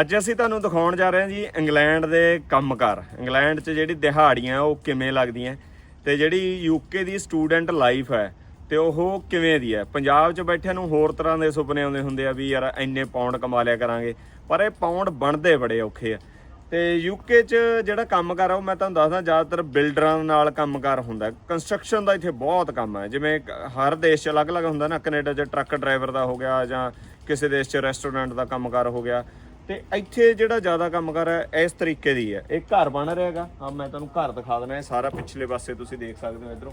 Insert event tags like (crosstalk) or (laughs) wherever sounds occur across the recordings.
ਅੱਜ ਅਸੀਂ ਤੁਹਾਨੂੰ ਦਿਖਾਉਣ ਜਾ ਰਹੇ ਹਾਂ ਜੀ ਇੰਗਲੈਂਡ ਦੇ ਕੰਮਕਾਰ। ਇੰਗਲੈਂਡ 'ਚ ਜਿਹੜੀ ਦਿਹਾੜੀਆਂ, ਉਹ ਕਿਵੇਂ ਲੱਗਦੀਆਂ? ਤੇ ਜਿਹੜੀ ਯੂਕੇ ਦੀ ਸਟੂਡੈਂਟ ਲਾਈਫ ਹੈ, ਤੇ ਉਹ ਕਿਵੇਂ ਦੀ ਹੈ? ਪੰਜਾਬ 'ਚ ਬੈਠਿਆਂ ਨੂੰ ਹੋਰ ਤਰ੍ਹਾਂ ਦੇ ਸੁਪਨੇ ਆਉਂਦੇ ਹੁੰਦੇ ਆ ਵੀ ਯਾਰ ਇੰਨੇ ਪਾਉਂਡ ਕਮਾ ਲਿਆ ਕਰਾਂਗੇ। ਪਰ ਇਹ ਪਾਉਂਡ ਬਣਦੇ ਬੜੇ ਔਖੇ ਆ। ਤੇ ਯੂਕੇ 'ਚ ਜਿਹੜਾ ਕੰਮਕਾਰ ਆ, ਉਹ ਮੈਂ ਤੁਹਾਨੂੰ ਦੱਸਦਾ, ਜ਼ਿਆਦਾਤਰ ਬਿਲਡਰਾਂ ਨਾਲ ਕੰਮਕਾਰ ਹੁੰਦਾ। ਕੰਸਟਰਕਸ਼ਨ ਦਾ ਇੱਥੇ ਬਹੁਤ ਕੰਮ ਹੈ। ਜਿਵੇਂ ਹਰ ਦੇਸ਼ 'ਚ ਅਲੱਗ-ਅਲੱਗ ਹੁੰਦਾ ਨਾ। ਕੈਨੇਡਾ 'ਚ ਟਰੱਕ ਡਰਾਈਵਰ ਦਾ ਹੋ ਗਿਆ ਜਾਂ ਕਿਸੇ ਦੇਸ਼ 'ਚ ਰੈਸਟੋਰੈਂਟ ਦਾ ਕੰਮਕਾਰ ਹੋ ਗਿਆ। ਤੇ ਇੱਥੇ ਜਿਹੜਾ ਜ਼ਿਆਦਾ ਕੰਮ ਕੰਮਕਾਰ ਹੈ, ਇਸ ਤਰੀਕੇ ਦੀ ਹੈ। ਇਹ ਘਰ ਬਣ ਰਿਹਾ ਹੈਗਾ। ਹਾਂ, ਮੈਂ ਤੁਹਾਨੂੰ ਘਰ ਦਿਖਾ ਦਿੰਦਾ ਇਹ ਸਾਰਾ ਪਿਛਲੇ ਪਾਸੇ ਤੁਸੀਂ ਦੇਖ ਸਕਦੇ ਹੋ ਇਧਰੋਂ।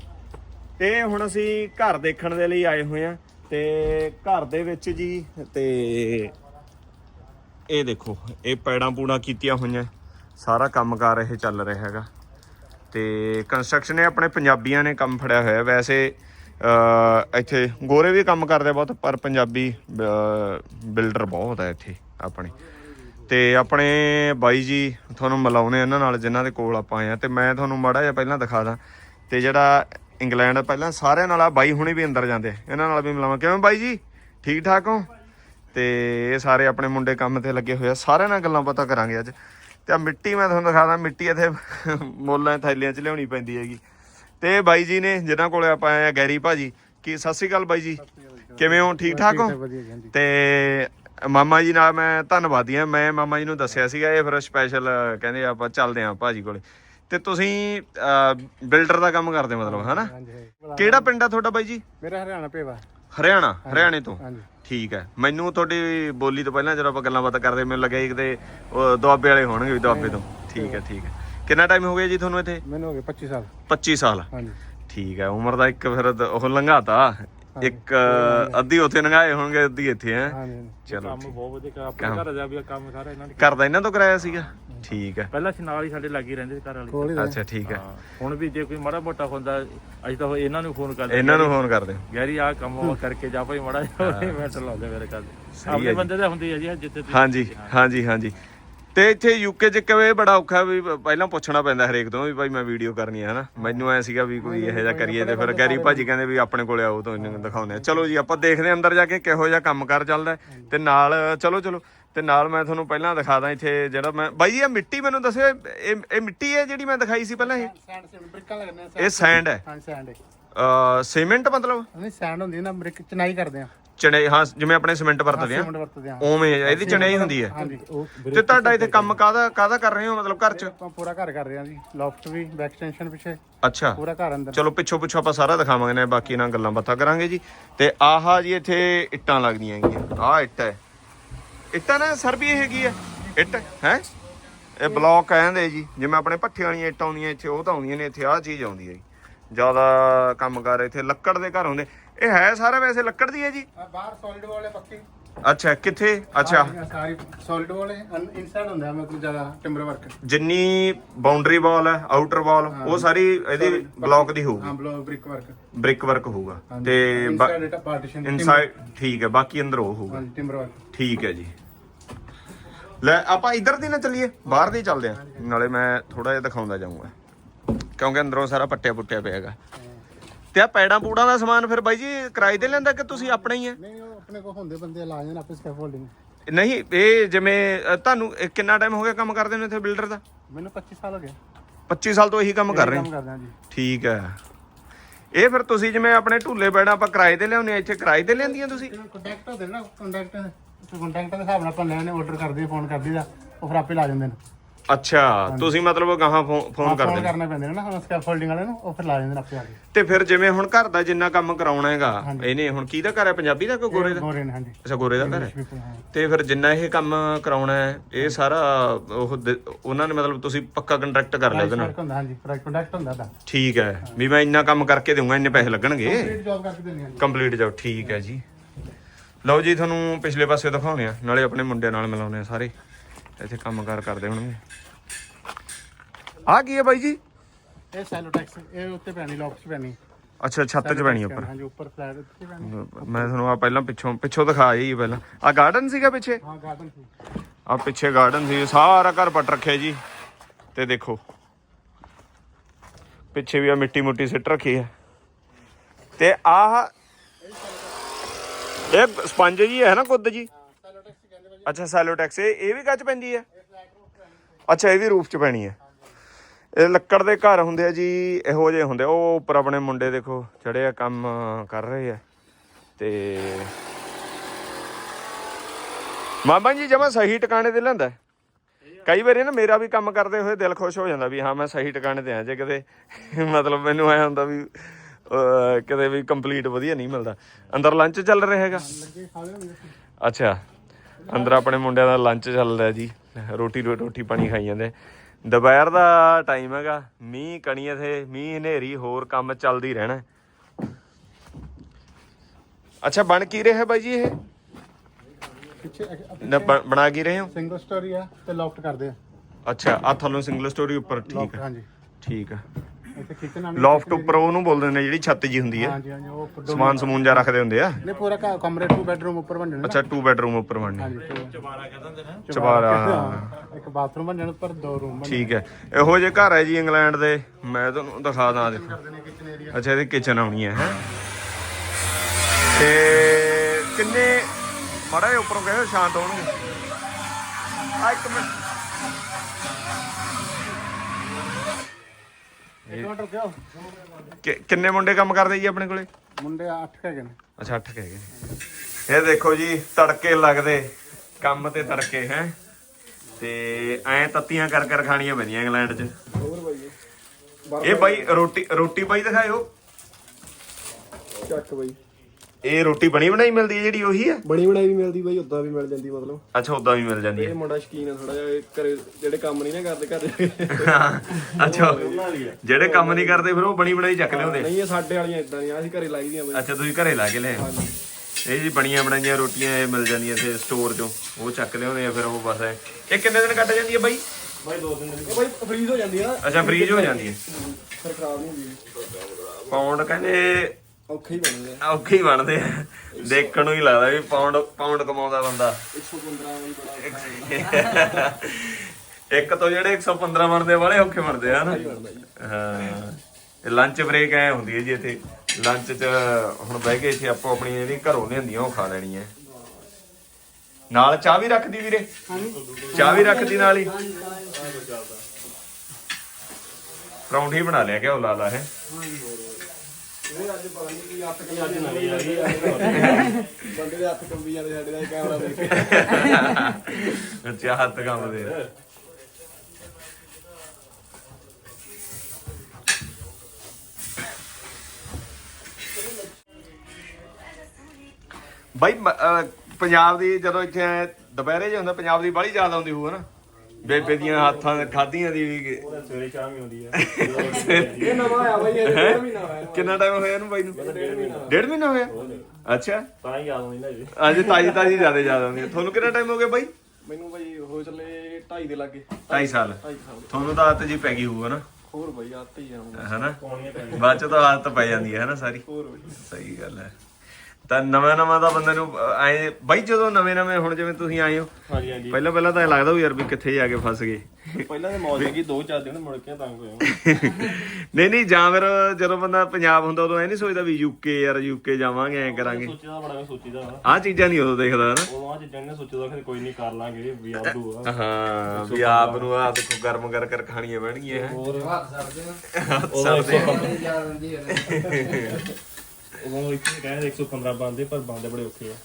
ਤੇ ਹੁਣ ਅਸੀਂ ਘਰ ਦੇਖਣ ਦੇ ਲਈ ਆਏ ਹੋਏ ਆ ਤੇ ਘਰ ਦੇ ਵਿੱਚ ਜੀ, ਤੇ ਇਹ ਦੇਖੋ, ਇਹ ਪੈੜਾਂ ਪੂੜਾਂ ਕੀਤੀਆਂ ਹੋਈਆਂ। ਸਾਰਾ ਕੰਮ ਕੰਮਕਾਰ ਇਹ ਚੱਲ ਰਿਹਾ ਹੈਗਾ। ਤੇ ਕੰਸਟਰਕਸ਼ਨ ਇਹ ਆਪਣੇ ਪੰਜਾਬੀਆਂ ਨੇ ਕੰਮ ਫੜਿਆ ਹੋਇਆ। ਵੈਸੇ ਇੱਥੇ ਗੋਰੇ ਵੀ ਕੰਮ ਕਰਦੇ ਬਹੁਤ, ਪਰ ਪੰਜਾਬੀ ਬਿਲਡਰ ਬਹੁਤ ਹੈ ਇੱਥੇ ਆਪਣੇ। ਤੇ ਆਪਣੇ ਬਾਈ ਜੀ ਤੁਹਾਨੂੰ ਮਿਲਾਉਣੇ ਇਹਨਾਂ ਨਾਲ ਜਿਨ੍ਹਾਂ ਦੇ ਕੋਲ ਆਪਾਂ ਆਏ ਆ। ਤੇ ਮੈਂ ਤੁਹਾਨੂੰ ਮਾੜਾ ਜਿਹਾ ਪਹਿਲਾਂ ਦਿਖਾ ਦਾਂ। ਤੇ ਜਿਹੜਾ ਇੰਗਲੈਂਡ ਪਹਿਲਾਂ ਸਾਰਿਆਂ ਨਾਲ ਆ ਬਾਈ ਹੁਣੇ ਵੀ ਅੰਦਰ ਜਾਂਦੇ। ਇਹਨਾਂ ਨਾਲ ਵੀ ਮਿਲਾਵਾਂ। ਕਿਵੇਂ ਬਾਈ ਜੀ? ਠੀਕ ਠਾਕ ਹੋ? ਤੇ ਇਹ ਸਾਰੇ ਆਪਣੇ ਮੁੰਡੇ ਕੰਮ ਤੇ ਲੱਗੇ ਹੋਏ ਆ। ਸਾਰਿਆਂ ਨਾਲ ਗੱਲਾਂ ਪਤਾ ਕਰਾਂਗੇ ਅੱਜ। ਤੇ ਆ ਮਿੱਟੀ ਮੈਂ ਤੁਹਾਨੂੰ ਦਿਖਾਦਾ ਮਿੱਟੀ ਇੱਥੇ (laughs) ਮੋਲਾਂ ਥੈਲੀਆਂ 'ਚ ਲਿਆਉਣੀ ਪੈਂਦੀ ਹੈਗੀ। ਤੇ ਬਾਈ ਜੀ ਨੇ ਜਿਨ੍ਹਾਂ ਕੋਲੇ ਆਪਾਂ ਆਏ ਆ ਗੈਰੀ ਭਾਜੀ। ਕੀ ਸਤਿ ਸ਼੍ਰੀ ਅਕਾਲ ਬਾਈ ਜੀ। ਕਿਵੇਂ ਹੋ? ਠੀਕ ਠਾਕ ਹੋ? ਤੇ ਮਾਮਾ ਜੀ ਨਾਲ ਮੈਂ ਧੰਨਵਾਦੀ ਆ ਮੈਂ ਮਾਮਾ ਜੀ ਨੂੰ ਦੱਸਿਆ ਸੀਗਾ ਇਹ ਫਿਰ ਸਪੈਸ਼ਲ ਕਹਿੰਦੇ ਆਪਾਂ ਚੱਲਦੇ ਆਂ ਭਾਜੀ ਕੋਲੇ। ਤੇ ਤੁਸੀਂ ਬਿਲਡਰ ਦਾ ਕੰਮ ਕਰਦੇ ਮਤਲਬ ਹਨਾ। ਕਿਹੜਾ ਪਿੰਡ ਆ ਤੁਹਾਡਾ ਬਾਈ ਜੀ? ਮੇਰਾ ਹਰਿਆਣਾ ਪੇਵਾ। ਹਰਿਆਣਾ ਹਰਿਆਣੇ ਤੋਂ? ਠੀਕ ਹੈ। ਮੈਨੂੰ ਤੁਹਾਡੀ ਬੋਲੀ ਤੋਂ ਪਹਿਲਾਂ ਜਦੋਂ ਆਪਾਂ ਗੱਲਾਂ ਬਾਤਾਂ ਕਰਦੇ ਮੈਨੂੰ ਲੱਗਿਆ ਕਿਤੇ ਦੁਆਬੇ ਵਾਲੇ ਹੋਣਗੇ ਵੀ ਦੁਆਬੇ ਤੋਂ। ਠੀਕ ਹੈ ਠੀਕ ਹੈ। ਕਿੰਨਾ ਟਾਈਮ ਹੋ ਗਿਆ ਜੀ ਤੁਹਾਨੂੰ ਇੱਥੇ? ਮੈਨੂੰ ਹੋ ਗਏ 25 ਸਾਲ। 25 ਸਾਲ। ਹਾਂਜੀ। ਠੀਕ ਹੈ ਉਮਰ ਦਾ ਇੱਕ ਫਿਰ ਉਹ ਲੰਘਾਤਾ। ਇੱਕ ਅੱਧੀ ਉੱਥੇ ਲੰਘਾਏ ਹੋਣਗੇ ਅੱਧੀ ਇੱਥੇ ਹੈ? ਹਾਂਜੀ। ਚਲੋ ਕੰਮ ਬਹੁਤ ਵਧੀਆ ਕਰ ਆਪਣੇ ਘਰ ਦਾ ਵੀ ਕੰਮ ਸਾਰਾ ਇਹਨਾਂ ਨੇ ਘਰ ਦਾ ਇਹਨਾਂ ਤੋਂ ਕਰਾਇਆ ਸੀਗਾ? ਠੀਕ ਹੈ। ਪਹਿਲਾਂ ਸੀ ਨਾਲ ਹੀ ਸਾਡੇ ਲੱਗੀ ਰਹਿੰਦੇ ਸੀ ਘਰ ਵਾਲੇ ਕੋਲ ਹੀ ਅੱਛਾ ਠੀਕ ਹੈ। ਹਾਂ ਹੁਣ ਵੀ ਜੇ ਕੋਈ ਮਾੜਾ ਮੋਟਾ ਹੁੰਦਾ ਅਸੀਂ ਤਾਂ ਇਹਨਾਂ ਨੂੰ ਫੋਨ ਕਰਦੇ। ਇਹਨਾਂ ਨੂੰ ਫੋਨ ਕਰਦੇ। ਯਾਰੀ ਆ ਕੰਮ ਉਹ ਕਰਕੇ ਜਾ ਭਾਈ ਮਾੜਾ ਜਿਹਾ ਮਿੰਟ ਲਾਉਂਦੇ ਮੇਰੇ ਘਰ। ਆਪਣੇ ਬੰਦੇ ਤਾਂ ਹੁੰਦੇ ਆ ਜੀ ਜਿੱਥੇ ਤੁਸੀਂ- ਹਾਂਜੀ ਹਾਂਜੀ ਹਾਂਜੀ। ਤੇ ਇੱਥੇ ਯੂਕੇ ਚ ਕਿਵੇਂ ਬੜਾ ਔਖਾ ਵੀ ਪਹਿਲਾਂ ਪੁੱਛਣਾ ਪੈਂਦਾ ਹਰੇਕ ਤੋਂ ਵੀ ਭਾਈ ਮੈਂ ਵੀਡੀਓ ਕਰਨੀ ਹੈ ਹਨਾ? ਮੈਨੂੰ ਐ ਸੀਗਾ ਵੀ ਕੋਈ ਇਹੋ ਜਿਹਾ ਕਰੀਏ ਤੇ ਫਿਰ ਗੈਰੀ ਭਾਜੀ ਕਹਿੰਦੇ ਵੀ ਆਪਣੇ ਕੋਲੇ ਆਓ ਤਾਂ ਇਹਨਾਂ ਦਿਖਾਉਂਦੇ ਆ। ਚਲੋ ਜੀ ਆਪਾਂ ਦੇਖਦੇ ਅੰਦਰ ਜਾ ਕੇ ਕਿਹੋ ਜਿਹਾ ਕੰਮ ਕਰ ਚੱਲਦਾ। ਤੇ ਨਾਲ ਚਲੋ ਚਲੋ। ਤੇ ਨਾਲ ਮੈਂ ਤੁਹਾਨੂੰ ਪਹਿਲਾਂ ਦਿਖਾ ਦਾਂ ਇੱਥੇ ਜਿਹੜਾ ਮੈਂ ਬਾਈ ਇਹ ਮਿੱਟੀ ਮੈਨੂੰ ਦੱਸਿਓ ਇਹ ਇਹ ਮਿੱਟੀ ਹੈ ਜਿਹੜੀ ਮੈਂ ਦਿਖਾਈ ਸੀ ਪਹਿਲਾਂ ਇਹ? ਸੈਂਡ ਸੇ ਬ੍ਰਿਕਾਂ ਲੱਗਣੇ ਇਹ ਸੈਂਡ। ਹੈ। ਹਾਂ ਸੈਂਡ ਹੈ। ਅ ਸੀਮੈਂਟ ਮਤਲਬ? ਨਹੀਂ ਸੈਂਡ ਹੁੰਦੀ ਹੈ ਨਾ ਬ੍ਰਿਕ ਚਨਾਈ ਕਰਦੇ ਆ ਚਣੇ ਹਾਂ ਜਿਵੇਂ ਆਪਣੇ ਸੀਮੈਂਟ ਵਰਤਦੇ ਆ ਸੀਮੈਂਟ ਵਰਤਦੇ ਆ ਉਵੇਂ ਇਹਦੀ ਚਣਾਈ ਹੁੰਦੀ ਹੈ। ਹਾਂਜੀ ਉਹ ਤੇ ਤੁਹਾਡਾ ਇੱਥੇ ਕੰਮ ਕਾਹਦਾ ਕਾਹਦਾ ਕਰ ਰਹੇ ਹੋ ਮਤਲਬ ਘਰ 'ਚ? ਆਪਾਂ ਪੂਰਾ ਘਰ ਕਰ ਰਹੇ ਆ ਜੀ ਲੋਫਟ ਵੀ ਬੈਕ ਐਕਸਟੈਂਸ਼ਨ ਪਿੱਛੇ। ਅੱਛਾ। ਪੂਰਾ ਘਰ ਅੰਦਰ। ਚਲੋ ਪਿੱਛੋਂ ਪਿੱਛੋਂ ਆਪਾਂ ਸਾਰਾ ਦਿਖਾਵਾਂਗੇ ਨਾ ਬਾਕੀ ਨਾਲ ਗੱਲਾਂ ਬਾਤਾਂ ਕਰਾਂਗੇ ਜੀ। ਤੇ ਆਹਾ ਜੀ ਇੱਥੇ ਇੱਟਾਂ ਲੱਗਦੀਆਂ ਹੈਗੀਆਂ। ਆਹ ਇੱਟ ਹੈ। ਇੱਟਾਂ ਨਾ ਸਰ ਵੀ ਇਹ ਹੈਗੀ ਹੈ। ਇੱਟ ਹੈ? ਇਹ ਬਲੌਕ ਕਹਿੰਦੇ ਜੀ ਜਿਵੇਂ ਆਪਣੇ ਪੱਠੇ ਵਾਲੀਆਂ ਇੱਟਾਂ ਆਉਂਦੀਆਂ ਇੱਥੇ ਉਹ ਤਾਂ ਆਉਂਦੀਆਂ ਨੇ ਇੱਥੇ ਆਹ ਚੀਜ਼ ਆਉਂਦੀ ਹੈ ਜੀ। ਜ਼ਿਆਦਾ ਕੰਮ ਕਰ ਇੱਥੇ ਲੱਕੜ ਦੇ ਘਰ ਹੁੰਦੇ। ਇਹ ਹੈ ਸਾਰਾ ਵੈਸੇ ਲੱਕੜ ਦੀ ਹੈ ਜੀ? ਆ ਬਾਹਰ ਸੋਲਿਡ ਵਾਲ ਪੱਕੀ ਅੱਛਾ ਕਿੱਥੇ? ਅੱਛਾ। ਸਾਰੀ ਸੋਲਿਡ ਵਾਲ ਇਨਸਾਈਡ ਹੁੰਦਾ ਹੈ ਮਤਲਬ ਜ਼ਿਆਦਾ ਟਿੰਬਰ ਵਰਕ ਜਿੰਨੀ ਬਾਉਂਡਰੀ ਵਾਲ ਹੈ ਆਊਟਰ ਵਾਲ ਉਹ ਸਾਰੀ ਇਹਦੀ ਬਲੌਕ ਦੀ ਹੋਊਗੀ। ਹਾਂ ਬਲੋ ਬ੍ਰਿਕ ਵਰਕ ਬ੍ਰਿਕ ਵਰਕ ਹੋਊਗਾ। ਤੇ ਇਨਸਾਈਡ ਇਟ ਪਾਰਟੀਸ਼ਨ ਇਨਸਾਈਡ ਠੀਕ ਹੈ ਬਾਕੀ ਅੰਦਰ ਉਹ ਹੋਊਗਾ। ਹਾਂਜੀ ਟਿੰਬਰ ਵਰਕ ਠੀਕ ਹੈ ਜੀ। ਲੈ ਆਪਾਂ ਇੱਧਰ ਦੀ ਨਾ ਚੱਲੀਏ ਬਾਹਰ ਦੀ ਚੱਲਦੇ ਆ ਨਾਲੇ ਮੈਂ ਥੋੜਾ ਜਿਹਾ ਦਿਖਾਉਂਦਾ ਜਾਊਂਗਾ। ਕਿਉਂਕਿ ਅੰਦਰੋਂ ਸਾਰਾ ਪੱਟਿਆ ਪੁੱਟਿਆ ਪਿਆ ਹੈਗਾ। ਤੇ ਆ ਪੈੜਾਂ ਪੂੜਾਂ ਦਾ ਸਮਾਨ ਫਿਰ ਬਾਈ ਜੀ ਕਿਰਾਏ ਤੇ ਲੈਂਦਾ ਕਿ ਤੁਸੀਂ ਆਪਣਾ ਹੀ ਹੈ ਨਹੀਂ ਉਹ ਆਪਣੇ ਕੋਲ ਹੁੰਦੇ ਬੰਦੇ ਲਾ ਜਾਣ ਆਪੇ ਸਕੈਫੋਲਡਿੰਗ ਨਹੀਂ ਇਹ ਜਿਵੇਂ ਅ, ਤੁਹਾਨੂੰ ਇਹ ਕਿੰਨਾ ਟਾਈਮ ਹੋ ਗਿਆ ਕੰਮ ਕਰਦੇ ਨੂੰ ਇੱਥੇ ਬਿਲਡਰ ਦਾ? ਮੈਨੂੰ 25 ਸਾਲ ਹੋ ਗਏ। 25 ਸਾਲ ਤੋਂ ਇਹੀ ਕੰਮ ਕਰ ਰਹੇ ਕੰਮ ਹੋ? ਕਰਦੇ ਹਾਂ ਜੀ। ਠੀਕ ਹੈ। ਇਹ ਫਿਰ ਤੁਸੀਂ ਜਿਵੇਂ ਆਪਣੇ ਢੂਲੇ ਬੈਣਾ ਆਪਾਂ ਕਿਰਾਏ ਤੇ ਲਿਆਉਂਦੇ ਆ ਇੱਥੇ ਕਿਰਾਏ ਤੇ ਲਿਆਂਦੀਆਂ ਤੁਸੀਂ? ਕੰਟੈਕਟ ਹੁੰਦੇ ਨਾ ਕੰਟੈਕਟ ਕੰਟੈਕਟ ਦੇ ਹਿਸਾਬ ਨਾਲ ਆਪਾਂ ਲੈਣੇ ਆਰਡਰ ਕਰਦੇ ਫੋਨ ਕਰਦੀ ਦਾ ਉਹ ਫਿਰ ਆਪੇ ਲਾ ਜਾਂਦੇ ਨੇ। ਅੱਛਾ ਤੁਸੀਂ ਮਤਲਬ ਗਾਹਾਂ ਫੋਨ ਕਰਦੇ ਫੋਨ ਕਰਨਾ ਪੈਂਦੇ ਨੇ ਨਾ ਹੁਣ ਸਕੈਫੋਲਡਿੰਗ ਵਾਲੇ ਨੂੰ ਉਹ ਫਿਰ ਲਾ ਜਾਂਦੇ ਨੇ ਆਪੇ ਆ ਕੇ। ਤੇ ਫਿਰ ਜਿਵੇਂ ਹੁਣ ਘਰ ਦਾ ਜਿੰਨਾ ਕੰਮ ਕਰਾਉਣਾ ਹੈਗਾ ਇਹਨੇ ਹੁਣ ਕਿਹਦਾ ਘਰ ਹੈ? ਪੰਜਾਬੀ ਦਾ ਕਿ ਗੋਰੇ ਦਾ? ਗੋਰੇ ਨੇ ਹਾਂਜੀ। ਅੱਛਾ ਗੋਰੇ ਦਾ ਘਰ ਹੈ। ਬਿਲਕੁਲ ਹਾਂ। ਤੇ ਫਿਰ ਜਿੰਨਾ ਇਹ ਕੰਮ ਕਰਾਉਣਾ ਹੈ ਇਹ ਸਾਰਾ ਉਹ ਦ- ਉਹਨਾਂ ਨੇ ਮਤਲਬ ਤੁਸੀਂ ਪੱਕਾ ਕੰਟਰੈਕਟ ਕਰ ਲਿਆ ਉਹਦੇ ਨਾਲ? ਕੰਟੈਕਟ ਹੁੰਦਾ ਹਾਂਜੀ ਕੰਟੈਕਟ ਹੁੰਦਾ ਦਾ ਠੀਕ ਹੈ। ਵੀ ਮੈਂ ਇੰਨਾ ਕੰਮ ਕਰਕੇ ਦੇਵਾਂਗਾ ਇੰਨੇ ਪੈਸੇ ਲੱਗਣਗੇ? ਕੰਪਲੀਟ ਜੌਬ ਕਰਕੇ ਦਿੰਦੇ ਹਾਂ ਜੀ। ਕੰਪਲੀਟ ਜਾਓ ਠੀਕ ਹੈ ਜੀ। ਲਓ ਜੀ ਤੁਹਾਨੂੰ ਪਿਛਲੇ ਪਾਸੇ ਦਿਖਾਉਣੇ ਆ ਨਾਲੇ ਆਪਣੇ ਮੁੰਡਿਆਂ ਨਾਲ ਮਿਲਾਉਣੇ ਆ ਸਾਰੇ। ਇੱਥੇ ਕੰਮਕਾਰ ਕਰਦੇ ਹੋਣਗੇ। ਆ ਕੀ ਹੈ ਬਾਈ ਜੀ? ਇਹ ਸੈਲੋਟੈਕਸ ਇਹ ਉੱਤੇ ਪੈਣੀ ਲੌਕ 'ਚ ਪੈਣੀ। ਅੱਛਾ ਛੱਤ 'ਚ ਪੈਣੀ ਉੱਪਰ। ਹਾਂਜੀ ਉੱਪਰ ਫਲੈਟ ਉੱਤੇ ਪੈਣੀ। ਮੈਂ ਤੁਹਾਨੂੰ ਆ ਪਹਿਲਾਂ ਪਿੱਛੋਂ ਪਿੱਛੋਂ ਦਿਖਾ ਜੀ ਪਹਿਲਾਂ। ਆ ਗਾਰਡਨ ਸੀਗਾ ਪਿੱਛੇ? ਹਾਂ ਗਾਰਡਨ ਸੀ। ਆ ਪਿੱਛੇ ਗਾਰਡਨ ਸੀ ਸਾਰਾ ਘਰ ਪੱਟ ਰੱਖਿਆ ਜੀ। ਤੇ ਦੇਖੋ ਪਿੱਛੇ ਵੀ ਆ ਮਿੱਟੀ ਮੁੱਟੀ ਸਿੱਟ ਰੱਖੀ ਹੈ। ਤੇ ਆਹ ਇਹ ਸਪੰਜ ਜੀ ਹੈ ਨਾ ਕੁੱਦ ਜੀ? ਅੱਛਾ ਸੈਲੋਟੈਕਸ ਇਹ ਇਹ ਵੀ ਗੱਜ ਪੈਂਦੀ ਹੈ? ਅੱਛਾ ਇਹ ਵੀ ਰੂਫ 'ਚ ਪੈਣੀ ਹੈ। ਇਹ ਲੱਕੜ ਦੇ ਘਰ ਹੁੰਦੇ ਆ ਜੀ, ਇਹੋ ਜਿਹੇ ਹੁੰਦੇ ਆ। ਉਹ ਉੱਪਰ ਆਪਣੇ ਮੁੰਡੇ ਦੇਖੋ, ਜਿਹੜੇ ਆ ਕੰਮ ਕਰ ਰਹੇ ਆ। ਤੇ ਮਾਮਾ ਜੀ, ਜਮਾ ਸਹੀ ਟਿਕਾਣੇ ਤੇ ਲੈਂਦਾ ਕਈ ਵਾਰੀ ਨਾ ਮੇਰਾ ਵੀ ਕੰਮ ਕਰਦੇ ਹੋਏ ਦਿਲ ਖੁਸ਼ ਹੋ ਜਾਂਦਾ ਵੀ, ਹਾਂ, ਮੈਂ ਸਹੀ ਟਿਕਾਣੇ ਤੇ ਆ, ਜੇ ਕਿਤੇ (laughs) ਮਤਲਬ ਮੈਨੂੰ ਐ ਹੁੰਦਾ ਵੀ ਕਿਤੇ ਵੀ ਕੰਪਲੀਟ ਵਧੀਆ ਨਹੀਂ ਮਿਲਦਾ। ਅੰਦਰ ਲੰਚ ਚੱਲ ਰਿਹਾ ਹੈਗਾ? ਅੱਛਾ, ਅੰਦਰ ਆਪਣੇ ਮੁੰਡਿਆਂ ਦਾ ਲੰਚ ਚੱਲ ਰਿਹਾ ਜੀ। ਰੋਟੀ ਰੋਟੀ ਪਾਣੀ ਖਾਈ ਜਾਂਦੇ। ਦੁਪਹਿਰ ਦਾ ਟਾਈਮ ਹੈਗਾ ਮੀਂਹ ਕਣੀ ਇਥੇ ਮੀਂਹ ਹਨੇਰੀ ਹੋਰ ਕੰਮ ਚੱਲਦੀ ਰਹਿਣਾ। ਅੱਛਾ ਬਣ ਕੀ ਰਿਹਾ ਬਾਈ ਜੀ ਇਹ? ਪਿੱਛੇ ਨਾ ਬਣ- ਬਣਾ ਕੀ ਰਹੇ ਹੋ? ਸਿੰਗਲ ਸਟੋਰੀ ਆ ਤੇ ਲੌਫਟ ਕਰਦੇ ਆ। ਅੱਛਾ ਆ ਥੱਲੋਂ ਸਿੰਗਲ ਸਟੋਰੀ ਉੱਪਰ ਠੀਕ ਲੌਫਟ ਹੈ ਹਾਂਜੀ। ਠੀਕ ਹੈ ਇੱਥੇ ਕਿਚਨ ਆ ਲੌਫਟ ਉੱਪਰ ਉਹਨੂੰ ਬੋਲਦੇ ਨੇ ਜਿਹੜੀ ਛੱਤ ਜੀ ਹੁੰਦੀ ਹੈ ਹਾਂਜੀ ਹਾਂਜੀ ਉਹ ਉੱਪਰ ਦੋ- ਸਮਾਨ ਸਮੂਨ ਜਾ ਰੱਖਦੇ ਹੁੰਦੇ ਆ। ਨਹੀਂ ਪੂਰਾ ਘਰ- ਕਮਰੇ 2 ਬੈਡਰੂਮ ਉੱਪਰ ਬਣਨੇ ਨੇ ਅੱਛਾ 2 ਬੈਡਰੂਮ ਉੱਪਰ ਬਣਨੇ। ਚਬਾਰਾ ਹਾਂ, ਇੱਕ ਬਾਥਰੂਮ ਬਣਨੇ ਉੱਪਰ ਦੋ ਰੂਮ ਬਣਨੇ ਠੀਕ ਹੈ। ਇਹੋ ਜਿਹੇ ਘਰ ਹੈ ਜੀ ਇੰਗਲੈਂਡ ਦੇ। ਮੈਂ ਤੁਹਾਨੂੰ ਦਿਖਾ ਦਾਂ ਦੇਖੋ। ਕਿਚਨ ਏਰੀਆ ਅੱਛਾ ਇਹਦੀ ਕਿਚਨ ਆਉਣੀ ਹੈ ਹੈ। ਤੇ ਕਿੰਨੇ ਮਾੜਾ ਉੱਪਰੋਂ ਕਹਿੰਦੇ ਸ਼ਾਂਤ ਹੋਣਗੇ। ਆ ਇੱਕ ਮਿੰਟ ਇੱਕ ਮਿੰਟ ਰੁਕਿਓ ਕਿ- ਕਿੰਨੇ ਮੁੰਡੇ ਕੰਮ ਕਰਦੇ ਜੀ ਆਪਣੇ ਕੋਲੇ? ਮੁੰਡੇ 8 ਹੈਗੇ ਨੇ। ਅੱਛਾ 8 ਹੈਗੇ ਨੇ। ਇਹ ਦੇਖੋ ਜੀ ਤੜਕੇ ਲੱਗਦੇ ਕੰਮ ਤੇ ਤੜਕੇ ਹੈ। ਤੇ ਐ ਤੱਤੀਆਂ ਕਰ ਕਰ ਖਾਣੀਆਂ ਪੈਂਦੀਆਂ ਇੰਗਲੈਂਡ 'ਚ। ਇਹ ਬਾਈ ਰੋਟੀ ਰੋਟੀ ਬਾਈ ਦਿਖਾਇਓ। ਚੱਕ ਬਈ। ਇਹ ਰੋਟੀ ਬਣੀ ਬਣਾਈ ਮਿਲਦੀ ਹੈ ਜਿਹੜੀ ਉਹੀ ਹੈ? ਬਣੀ ਬਣਾਈ ਵੀ ਮਿਲਦੀ ਬਈ ਉਦਾਂ ਵੀ ਮਿਲ ਜਾਂਦੀ ਮਤਲਬ। ਅੱਛਾ ਉਦਾਂ ਵੀ ਮਿਲ ਜਾਂਦੀ ਇਹ ਹੈ ਮੁੰਡਾ ਸ਼ਕੀਨ ਆ ਥੋੜਾ ਜਿਹਾ ਇਹ ਘਰੇ ਜਿਹੜੇ ਕੰਮ ਨਹੀਂ ਨਾ ਕਰਦੇ ਘਰੇ। ਅੱਛਾ। ਜਿਹੜੇ ਕੰਮ ਨਹੀਂ ਕਰਦੇ ਫਿਰ ਉਹ ਬਣੀ ਬਣਾਈ ਚੱਕ ਲਿਆਉਂਦੇ। ਨਹੀਂ ਇਹ ਸਾਡੇ ਵਾਲੀਆਂ ਇਦਾਂ ਦੀਆਂ ਅਸੀਂ ਘਰੇ ਲਾਈ ਦੀਆਂ ਬਈ। ਅੱਛਾ ਤੁਸੀਂ ਘਰੇ ਲਾ ਕੇ ਲੈ ਇਹ ਜੀ ਬਣੀਆਂ ਬਣਾਈਆਂ ਰੋਟੀਆਂ ਇਹ ਮਿਲ ਜਾਂਦੀਆਂ ਇੱਥੇ ਸਟੋਰ ਚੋਂ। ਉਹ ਚੱਕ ਲਿਆਉਂਦੇ ਆ ਫਿਰ ਉਹ ਬਸ ਐ ਇਹ ਕਿੰਨੇ ਦਿਨ ਕੱਟ ਜਾਂਦੀ ਹੈ ਬਾਈ? ਇਹ ਬਈ ਫਰੀਜ਼ ਹੋ ਜਾਂਦੀ ਆ। ਅੱਛਾ ਫ੍ਰੀਜ ਹੋ ਜਾਂਦੀ ਹੈ। ਫਿਰ ਖਰਾਬ ਨਹੀਂ ਹੁੰਦੀ। ਪਾਉਂਡ ਕਹਿੰਦੇ ਔਖੇ ਹੀ ਬਣਦੇ ਆ। ਔਖੇ ਹੀ ਬਣਦੇ ਆ। ਦੇਖਣ ਨੂੰ ਹੀ ਲੱਗਦਾ ਵੀ ਪਾਉਂਡ ਪਾਉਂਡ ਕਮਾਉਂਦਾ ਬੰਦਾ। 115 ਵੀ ਬੜਾ ਇੱਕ ਤੋਂ ਜਿਹੜੇ 115 ਬਣਦੇ ਵਾਲੇ ਔਖੇ ਬਣਦੇ ਆ ਨਾ ਹਾਂ ਇਹ ਲੰਚ ਬ੍ਰੇਕ ਐ ਹੁੰਦੀ ਹੈ ਜੀ ਇੱਥੇ। ਲੰਚ 'ਚ ਹੁਣ ਬਹਿ ਕੇ ਇੱਥੇ ਆਪੋ ਆਪਣੀ ਜਿਹੜੀ ਘਰੋਂ ਲਿਆਂਦੀਆਂ ਉਹ ਖਾ ਲੈਣੀਆਂ। ਨਾਲ ਚਾਹ ਵੀ ਰੱਖਦੀ ਵੀਰੇ? ਚਾਹ ਵੀ ਰੱਖਦੀ ਨਾਲ ਹੀ? ਪਰੌਂਠੀ ਬਣਾ ਲਿਆ ਕਿ ਲਾ ਲਾ ਹੈ ਅੱਜ ਪਤਾ ਨਹੀਂ ਕੀ ਹੱਥ ਕੰਬੀ ਅੱਜ ਨਵੀਂ ਆ ਗਈ ਬੰਦੇ ਦੇ ਹੱਥ ਕੰਬੀ ਜਾਂਦੇ ਸਾਡੇ ਦਾ ਇਹ ਕੈਮਰਾ ਦੇਖ ਕੇ। ਅੱਛਾ ਹੱਥ ਕੰਮ ਦੇ। ਬਾਈ ਮ- ਅਹ ਪੰਜਾਬ ਦੀ ਜਦੋਂ ਇੱਥੇ ਆਏ, ਦੁਪਹਿਰੇ ਜੇ ਹੁੰਦਾ ਪੰਜਾਬ ਦੀ ਬੜੀ ਜ਼ਿਆਦਾ ਆਉਂਦੀ ਹੋਊ ਨਾ? ਬੇਬੇ ਦੀਆਂ ਹੱਥਾਂ ਖਾਧੀਆਂ ਦੀ ਵੀ ਸਵੇਰੇ ਸ਼ਾਮ ਹੀ ਹੁੰਦੀ ਆ। ਇਹ ਨਵਾਂ ਆਇਆ ਬਈ ਇਹ ਡੇਢ ਮਹੀਨਾ ਹੋਇਆ ਕਿੰਨਾ ਟਾਈਮ ਹੋਇਆ ਇਹਨੂੰ ਬਾਈ ਨੂੰ? ਡੇਢ ਮਹੀਨਾ ਹੋਇਆ। ਅੱਛਾ। ਤਾਂ ਹੀ ਯਾਦ ਆਉਂਦੀ ਨਾ ਜੀ ਅੱਜ ਤਾਜੀ ਤਾਜੀ ਜ਼ਿਆਦਾ ਜ਼ਿਆਦਾ ਆਉਂਦੀ ਹੈ। ਤੁਹਾਨੂੰ ਕਿੰਨਾ ਟਾਈਮ ਹੋ ਗਿਆ ਬਾਈ? ਮੈਨੂੰ ਬਈ ਹੋ ਚੱਲੇ 2.5 ਦੇ ਲੱਗੇ। 2.5 ਸਾਲ। 2.5 ਸਾਲ। ਤੁਹਾਨੂੰ ਤਾਂ ਆਦਤ ਜੀ ਪੈ ਗਈ ਹੋਊਗਾ ਨਾ। ਹੋਰ ਬਈ ਆਤੇ ਹੀ ਜਾਊਂਗਾ ਹਨਾ? ਬਾਅਦ ਚ ਤਾਂ ਆਦਤ ਪੈ ਜਾਂਦੀ ਹੈ ਨਾ ਸਾਰੀ। ਹੋਰ ਬਈ। ਸਹੀ ਗੱਲ ਹੈ। ਤਾਂ ਨਵਾਂ ਨਵਾਂ ਦਾ ਬੰਦੇ ਨੂੰ ਆਏ ਬਾਈ ਜਦੋਂ ਨਵੇਂ ਨਵੇਂ ਹੁਣ ਜਿਵੇਂ ਤੁਸੀਂ ਆਏ ਹੋ ਹਾਂਜੀ ਹਾਂਜੀ। ਪਹਿਲਾਂ ਪਹਿਲਾਂ ਤਾਂ ਇਹ ਲੱਗਦਾ ਵੀ ਯਾਰ ਵੀ ਕਿੱਥੇ ਜਾ ਕੇ ਫਸ ਗਏ। ਪਹਿਲਾਂ ਤਾਂ ਮੌਜ ਹੈਗੀ ਦੋ ਚਾਰ ਦਿਨ ਮੁੜ ਕੇ ਤੰਗ ਹੋਇਆ (laughs) ਨਹੀਂ ਨਹੀਂ ਜਾਂ ਫਿਰ ਜਦੋਂ ਬੰਦਾ ਪੰਜਾਬ ਹੁੰਦਾ ਉਦੋਂ ਐ ਨਹੀਂ ਸੋਚਦਾ ਵੀ ਯੂਕੇ ਯਾਰ ਯੂਕੇ ਜਾਵਾਂਗੇ ਐ ਕਰਾਂਗੇ। ਸੋਚੀਦਾ ਬੜਾ ਸੋਚੀਦਾ ਆਹ ਚੀਜ਼ਾਂ ਨਹੀਂ ਉਦੋਂ ਦੇਖਦਾ ਹਨਾ ਉਦੋਂ ਆ ਚੀਜ਼ਾਂ ਨੇ ਸੋਚੀਦਾ ਕਿ ਕੋਈ ਨਹੀਂ ਕਰ ਲਾਂਗੇ ਵੀ ਆਦੂ ਆ। ਹਾਂ ਵੀ ਆਪ ਨੂੰ ਆ ਦੇਖੋ ਗਰਮ ਕਰ ਕਰ ਖਾਣੀਆਂ ਪੈਣਗੀਆਂ ਹੈਂ। ਹੋਰ। ਹੱਥ ਸੜਦੇ (laughs) ਆ। (laughs) ਉਦੋਂ ਇੱਥੇ ਕਹਿੰਦੇ 115 ਬੰਦੇ ਪਰ ਬੰਦੇ ਬੜੇ ਔਖੇ ਆ।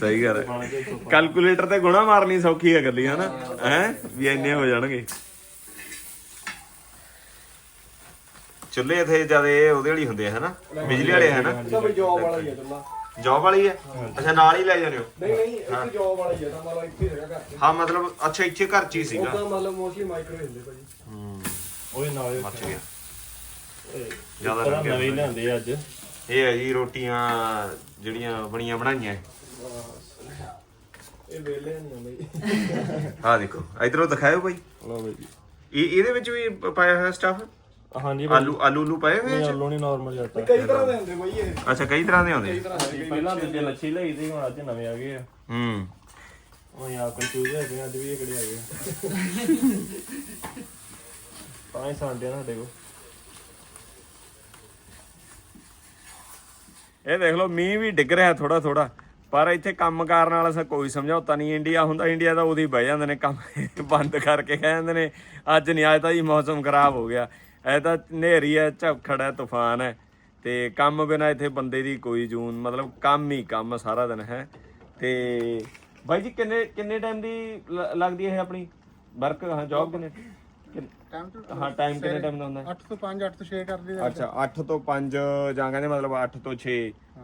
ਸਹੀ ਗੱਲ ਹੈ। ਬਣ ਕੇ 115 ਕੈਲਕੂਲੇਟਰ ਤੇ ਗੁਣਾ ਮਾਰਨੀ ਸੌਖੀ ਹੈ ਗੱਲੀ ਹਨਾ? ਹੈ। ਵੀ ਇੰਨੇ ਹੋ ਜਾਣਗੇ। ਚੁੱਲ੍ਹੇ ਇਥੇ ਜਿਆਦੇ ਉਹਦੇ ਵਾਲੀ ਹੁੰਦੇ ਆ ਹਨਾ? ਬਿਜਲੀ ਵਾਲੇ ਹਨਾ? ਇਹ ਤਾਂ ਜੌਬ ਵਾਲਾ ਹੀ ਆ ਚੱਲਾ ਜੌਬ ਵਾਲੀ ਹੈ ਅੱਛਾ ਨਾਲ ਹੀ ਲੈ ਜਾਂਦੇ ਹੋ? ਨਹੀਂ ਨਹੀਂ ਇੱਥੇ ਜੌਬ ਵਾਲਾ ਹੀ ਆ ਤਾਂ ਮਤਲਬ ਇੱਥੇ ਹੈਗਾ ਘਰ ਹਾਂ ਮਤਲਬ ਅੱਛਾ ਇੱਥੇ ਘਰ ਚ ਹੀ ਸੀਗਾ। ਉਦਾਂ ਮਤਲਬ ਮੋਸਟਲੀ ਮਾਈਕਰੋ ਹੁੰਦੇ ਭਾਜੀ। ਹੂੰ। ਉਹਦੇ ਨਾਲ ਮੱਚ ਗਿਆ। ਜ਼ਿਆਦਾ ਜ਼ਿਆਦਾ ਲੱਗਿਆ ਨਵੇਂ ਲਿਆਂਦੇ ਅੱਜ। ਇਹ ਹੈ ਜੀ ਰੋਟੀਆਂ ਜਿਹੜੀਆਂ ਬਣੀਆਂ ਬਣਾਈਆਂ। ਇਹ ਵੇਲੇ ਨਹੀਂ। ਆਉਂਦੇ ਆਹ ਦੇਖੋ ਇਧਰੋਂ ਦਿਖਾਇਓ ਬਾਈ। ਲਓ ਬਈ ਇਹ ਇਹਦੇ ਵਿੱਚ ਵੀ ਪਾਇਆ ਹੋਇਆ ਸਟਾਫ ਹਾਂਜੀ ਆਲੂ ਆਲੂ ਉਲੂ ਪਾਏ ਹੋਏ ਇਹ? ਆਲੂ ਨਹੀਂ ਨਾਰਮਲ ਜਾਂਦਾ ਕਈ ਤਰ੍ਹਾਂ ਦੇ ਹੁੰਦੇ ਬਈ ਇਹ। ਅੱਛਾ ਕਈ ਤਰ੍ਹਾਂ ਦੇ ਆਉਂਦੇ ਦੇ। ਪਹਿਲਾਂ ਦੂਜੇ ਲੱਛੀ ਲਈ ਸੀ ਹੁਣ ਅੱਜ ਨਵੇਂ ਆ ਗਏ ਆ। ਹੂੰ। ਉਹ ਯਾਰ ਕੰਫਿਊਜ਼ ਹੈ ਕਿ ਅੱਜ ਵੀ ਇਹ ਕਿਹੜੇ ਆ ਗਏ (laughs) ਤਾਂ ਹੀ ਸੰਡੇ ਆ ਸਾਡੇ ਕੋਲ। ਇਹ ਦੇਖ ਲਓ, ਮੀਂਹ ਵੀ ਡਿੱਗ ਰਿਹਾ ਥੋੜਾ ਥੋੜਾ ਪਰ ਇੱਥੇ ਕੰਮ ਕਰਨ ਵਾਲਾ ਸਾ ਕੋਈ ਸਮਝੌਤਾ ਨਹੀਂ। ਇੰਡੀਆ ਹੁੰਦਾ, ਇੰਡੀਆ ਦਾ ਉਹਦੀ ਬਹਿ ਜਾਂਦੇ ਨੇ, ਕੰਮ ਬੰਦ ਕਰਕੇ ਕਹਿ ਜਾਂਦੇ ਨੇ, ਅੱਜ ਨਹੀਂ, ਅੱਜ ਤਾਂ ਜੀ ਮੌਸਮ ਖਰਾਬ ਹੋ ਗਿਆ। ਐ ਤਾਂ ਹਨੇਰੀ ਹੈ, ਝੱਖੜ ਹੈ, ਤੂਫਾਨ ਹੈ। ਤੇ ਕੰਮ ਬਿਨਾ ਇੱਥੇ ਬੰਦੇ ਦੀ ਕੋਈ ਜੂਨ, ਮਤਲਬ ਕੰਮ ਹੀ ਕੰਮ ਸਾਰਾ ਦਿਨ, ਹੈ। ਤੇ ਬਾਈ ਜੀ, ਕਿੰਨੇ ਕਿੰਨੇ ਟਾਈਮ ਦੀ ਲ- ਲੱਗਦੀ ਹੈ ਇਹ ਆਪਣੀ? ਵਰਕ, ਹਾਂ ਜੌਬ ਕਿੰਨੇ? ਟਾਈਮ ਤੋਂ ਹਾਂ ਟਾਈਮ ਕਿੰਨੇ ਟਾਈਮ ਦਾ ਹੁੰਦਾ? ਹੈ? 8 ਤੋਂ 5 8 ਤੋਂ 6 ਕਰਦੇ ਆ ਅੱਛਾ 8 ਤੋਂ 5 ਜਾਂ ਕਹਿੰਦੇ ਮਤਲਬ 8 ਤੋਂ 6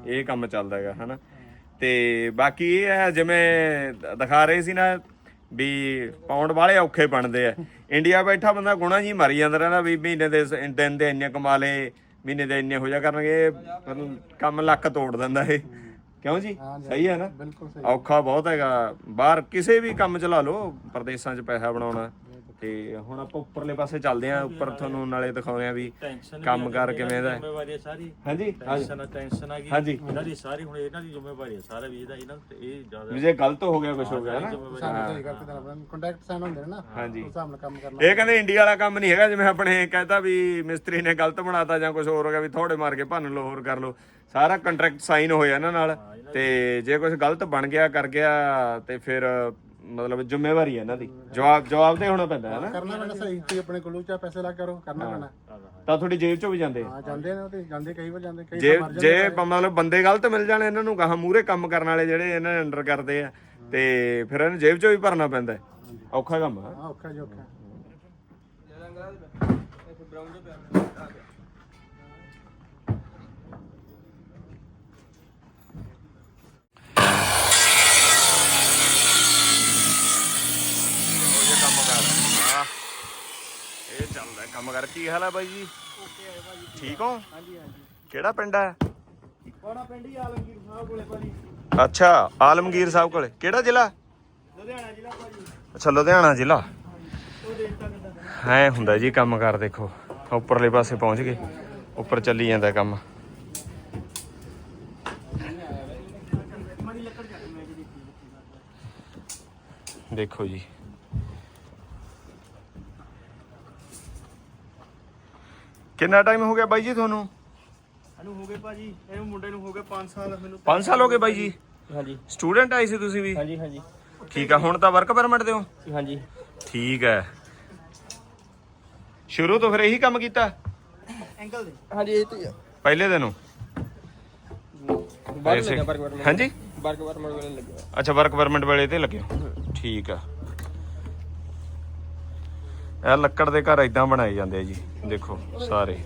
ਇਹ ਕੰਮ ਚੱਲਦਾ ਹੈਗਾ ਹਨਾ? ਤੇ ਬਾਕੀ ਇਹ ਹੈ ਜਿਵੇਂ ਦਿਖਾ ਰਹੇ ਸੀ ਨਾ ਵੀ ਪਾਉਂਡ ਵਾਲੇ ਔਖੇ ਬਣਦੇ ਆ। ਇੰਡੀਆ ਬੈਠਾ ਬੰਦਾ ਗੁਣਾ ਜੀ ਮਰੀ ਜਾਂਦਾ ਰਹਿੰਦਾ ਵੀ ਮਹੀਨੇ ਦੇ ਸ- ਦਿਨ ਦੇ ਇੰਨੇ ਕਮਾ ਲਏ ਮਹੀਨੇ ਦੇ ਇੰਨੇ ਹੋ ਜਾ ਕਰਨਗੇ ਪਰ ਕੰਮ ਲੱਕ ਤੋੜ ਦਿੰਦਾ ਇਹ। ਕਿਉਂ ਜੀ ਸਹੀ ਹੈ ਨਾ? ਬਿਲਕੁਲ ਸਹੀ। ਔਖਾ ਬਹੁਤ ਹੈਗਾ। ਬਾਹਰ ਕਿਸੇ ਵੀ ਕੰਮ ਚ ਲਾ ਲਓ ਪ੍ਰਦੇਸ਼ਾਂ 'ਚ ਪੈਸਾ ਬਣਾਉਣਾ। ਤੇ ਹੁਣ ਆਪਾਂ ਉੱਪਰਲੇ ਪਾਸੇ ਚੱਲਦੇ ਆਂ ਉੱਪਰ ਤੁਹਾਨੂੰ ਨਾਲੇ ਦਿਖਾਉਂਦੇ ਆ ਵੀ ਟੈਨਸ਼ਨ ਕੰਮ ਕਾਰ ਕਿਵੇਂ ਦਾ ਹੈ। ਜ਼ਿੰਮੇਵਾਰੀ ਹੈ ਸਾਰੀ। ਹਾਂਜੀ ਟੈਨਸ਼ਨ ਟੈਨਸ਼ਨ ਆ ਗਈ। ਹਾਂਜੀ। ਇਹਨਾਂ ਦੀ ਸਾਰੀ ਹੁਣ ਇਹਨਾਂ ਦੀ ਜ਼ਿੰਮੇਵਾਰੀ ਹੈ ਸਾਰਾ ਵੀ ਇਹਦਾ ਇਹਨਾਂ ਤੇ ਇਹ ਜ਼ਿਆਦਾ ਵੀ ਜੇ ਗਲਤ ਹੋ ਗਿਆ ਕੁਝ ਹੋ ਗਿਆ ਨਾ। ਸਾਨੂੰ ਸਹੀ ਕਰਕੇ ਦੇਣਾ ਪੈਂਦਾ ਕੰਟੈਕਟ ਸਾਈਨ ਹੁੰਦੇ ਨੇ ਨਾ ਹਾਂਜੀ। ਉਸ ਹਿਸਾਬ ਨਾਲ ਕੰਮ ਕਰਨਾ। ਇਹ ਕਹਿੰਦੇ ਇੰਡੀਆ ਵਾਲਾ ਕੰਮ ਨਹੀਂ ਹੈਗਾ ਜਿਵੇਂ ਆਪਣੇ ਕਹਿੰਦਾ ਵੀ ਮਿਸਤਰੀ ਨੇ ਗਲਤ ਬਣਾਤਾ ਜਾਂ ਕੁਝ ਹੋਰ ਹੋ ਗਿਆ ਵੀ ਥੋੜੇ ਮਾਰ ਕੇ ਭੰਨ ਲਓ ਹੋਰ ਕਰ ਲਓ। ਸਾਰਾ ਕੰਟਰੈਕਟ ਸਾਈਨ ਹੋਇਆ ਇਹਨਾਂ ਨਾਲ ਤੇ ਜੇ ਕੁਝ ਗਲਤ ਬਣ ਗਿਆ ਕਰ ਗਿਆ ਤੇ ਫਿਰ ਮਤਲਬ ਜ਼ਿੰਮੇਵਾਰੀ ਹੈ ਇਹਨਾਂ ਦੀ। ਜਵਾਬ ਜਵਾਬ ਤੇ ਹੋਣਾ ਪੈਂਦਾ ਹੈ ਨਾ। ਕਰਨਾ ਪੈਣਾ ਸਹੀ ਤੁਸੀਂ ਆਪਣੇ ਕੋਲੋਂ ਚਾ ਪੈਸੇ ਲਾ ਕੇ ਕਰੋ ਕਰਨਾ ਪੈਣਾ। ਤਾਂ ਤੁਹਾਡੀ ਜੇਬ ਚੋਂ ਵੀ ਜਾਂਦੇ ਆ। ਹਾਂ ਜਾਂਦੇ ਨੇ ਉਹ ਤੇ ਜਾਂਦੇ ਕਈ ਵਾਰ ਜਾਂਦੇ ਕਈ ਜੇ ਵਾਰ ਮਰ ਜੇ ਬ- ਮਤਲਬ ਬੰਦੇ ਗਲਤ ਮਿਲ ਜਾਣ ਇਹਨਾਂ ਨੂੰ ਗਾਹਾਂ ਮੂਰੇ ਕੰਮ ਕਰਨ ਵਾਲੇ ਜਿਹੜੇ ਇਹਨਾਂ ਦੇ ਅੰਡਰ ਕਰਦੇ ਆ ਤੇ ਫਿਰ ਇਹਨੂੰ ਜੇਬ ਚੋਂ ਵੀ ਭਰਨਾ ਪੈਂਦਾ ਹੈ। ਔਖਾ ਕੰਮ ਆ। ਹਾਂ ਔਖਾ ਜੀ ਔਖਾ। ਕੰਮ ਕਰ ਕੀ ਹਾਲ ਹੈ ਬਾਈ ਜੀ? ਠੀਕ ਹੋ? ਹਾਂਜੀ ਹਾਂਜੀ। ਕਿਹੜਾ ਪਿੰਡ ਹੈ ਕੋਣਾ ਪਿੰਡ ਹੀ ਆਲਮਗੀਰ ਸਾਹਿਬ ਕੋਲੇ ਭਾਜੀ। ਅੱਛਾ ਆਲਮਗੀਰ ਸਾਹਿਬ ਕੋਲੇ। ਕਿਹੜਾ ਜ਼ਿਲ੍ਹਾ? ਲੁਧਿਆਣਾ ਜ਼ਿਲ੍ਹਾ ਭਾਜੀ। ਅੱਛਾ ਲੁਧਿਆਣਾ ਜ਼ਿਲ੍ਹਾ। ਉਹ ਦੇਖਤਾ ਕਿੱਦਾਂ ਐ ਹੁੰਦਾ ਜੀ ਕੰਮ ਕਰ ਦੇਖੋ। ਉੱਪਰਲੇ ਪਾਸੇ ਪਹੁੰਚ ਗਏ। ਉੱਪਰ ਚੱਲੀ ਜਾਂਦਾ ਕੰਮ। ਮਾਰੀ ਲੱਕੜ ਚੱਕ ਮੈਂ ਜੀ ਦੇਖੋ ਜੀ। ਕਿੰਨਾ ਟਾਈਮ ਹੋ ਗਿਆ ਬਾਈ ਜੀ ਤੁਹਾਨੂੰ? ਇਹਨੂੰ ਹੋ ਗਏ ਭਾਜੀ ਇਹ ਮੁੰਡੇ ਨੂੰ ਹੋ ਗਏ 5 ਸਾਲ ਮੈਨੂੰ 5 ਸਾਲ ਹੋ ਗਏ ਬਾਈ ਜੀ? ਹਾਂਜੀ। ਸਟੂਡੈਂਟ ਆਏ ਸੀ ਤੁਸੀਂ ਵੀ? ਹਾਂਜੀ ਹਾਂਜੀ। ਠੀਕ ਆ ਹੁਣ ਤਾਂ ਵਰਕ ਪਰਮਿਟ ਦਿਓ। ਹਾਂਜੀ। ਠੀਕ ਹੈ ਸ਼ੁਰੂ ਤੋਂ ਫਿਰ ਇਹੀ ਕੰਮ ਕੀਤਾ? ਐਂਕਲ ਦੇ। ਹਾਂਜੀ ਇਹ ਤੇ ਪਹਿਲੇ ਦਿਨੋਂ ਬਾਹਰ ਲੱਗਿਆ ਵਰਕ ਵਰਕ ਹਾਂਜੀ। ਵਰਕ ਵਰਕ ਵਾਲੇ ਲੱਗਿਆ ਅੱਛਾ ਵਰਕ ਪਰਮਿਟ ਵੇਲੇ ਤੇ ਲੱਗਿਓ ਠੀਕ ਆ। ਇਹ ਲੱਕੜ ਦੇ ਘਰ ਇਦਾਂ ਬਣਾਏ ਜਾਂਦੇ ਆ ਜੀ ਦੇਖੋ ਸਾਰੇ।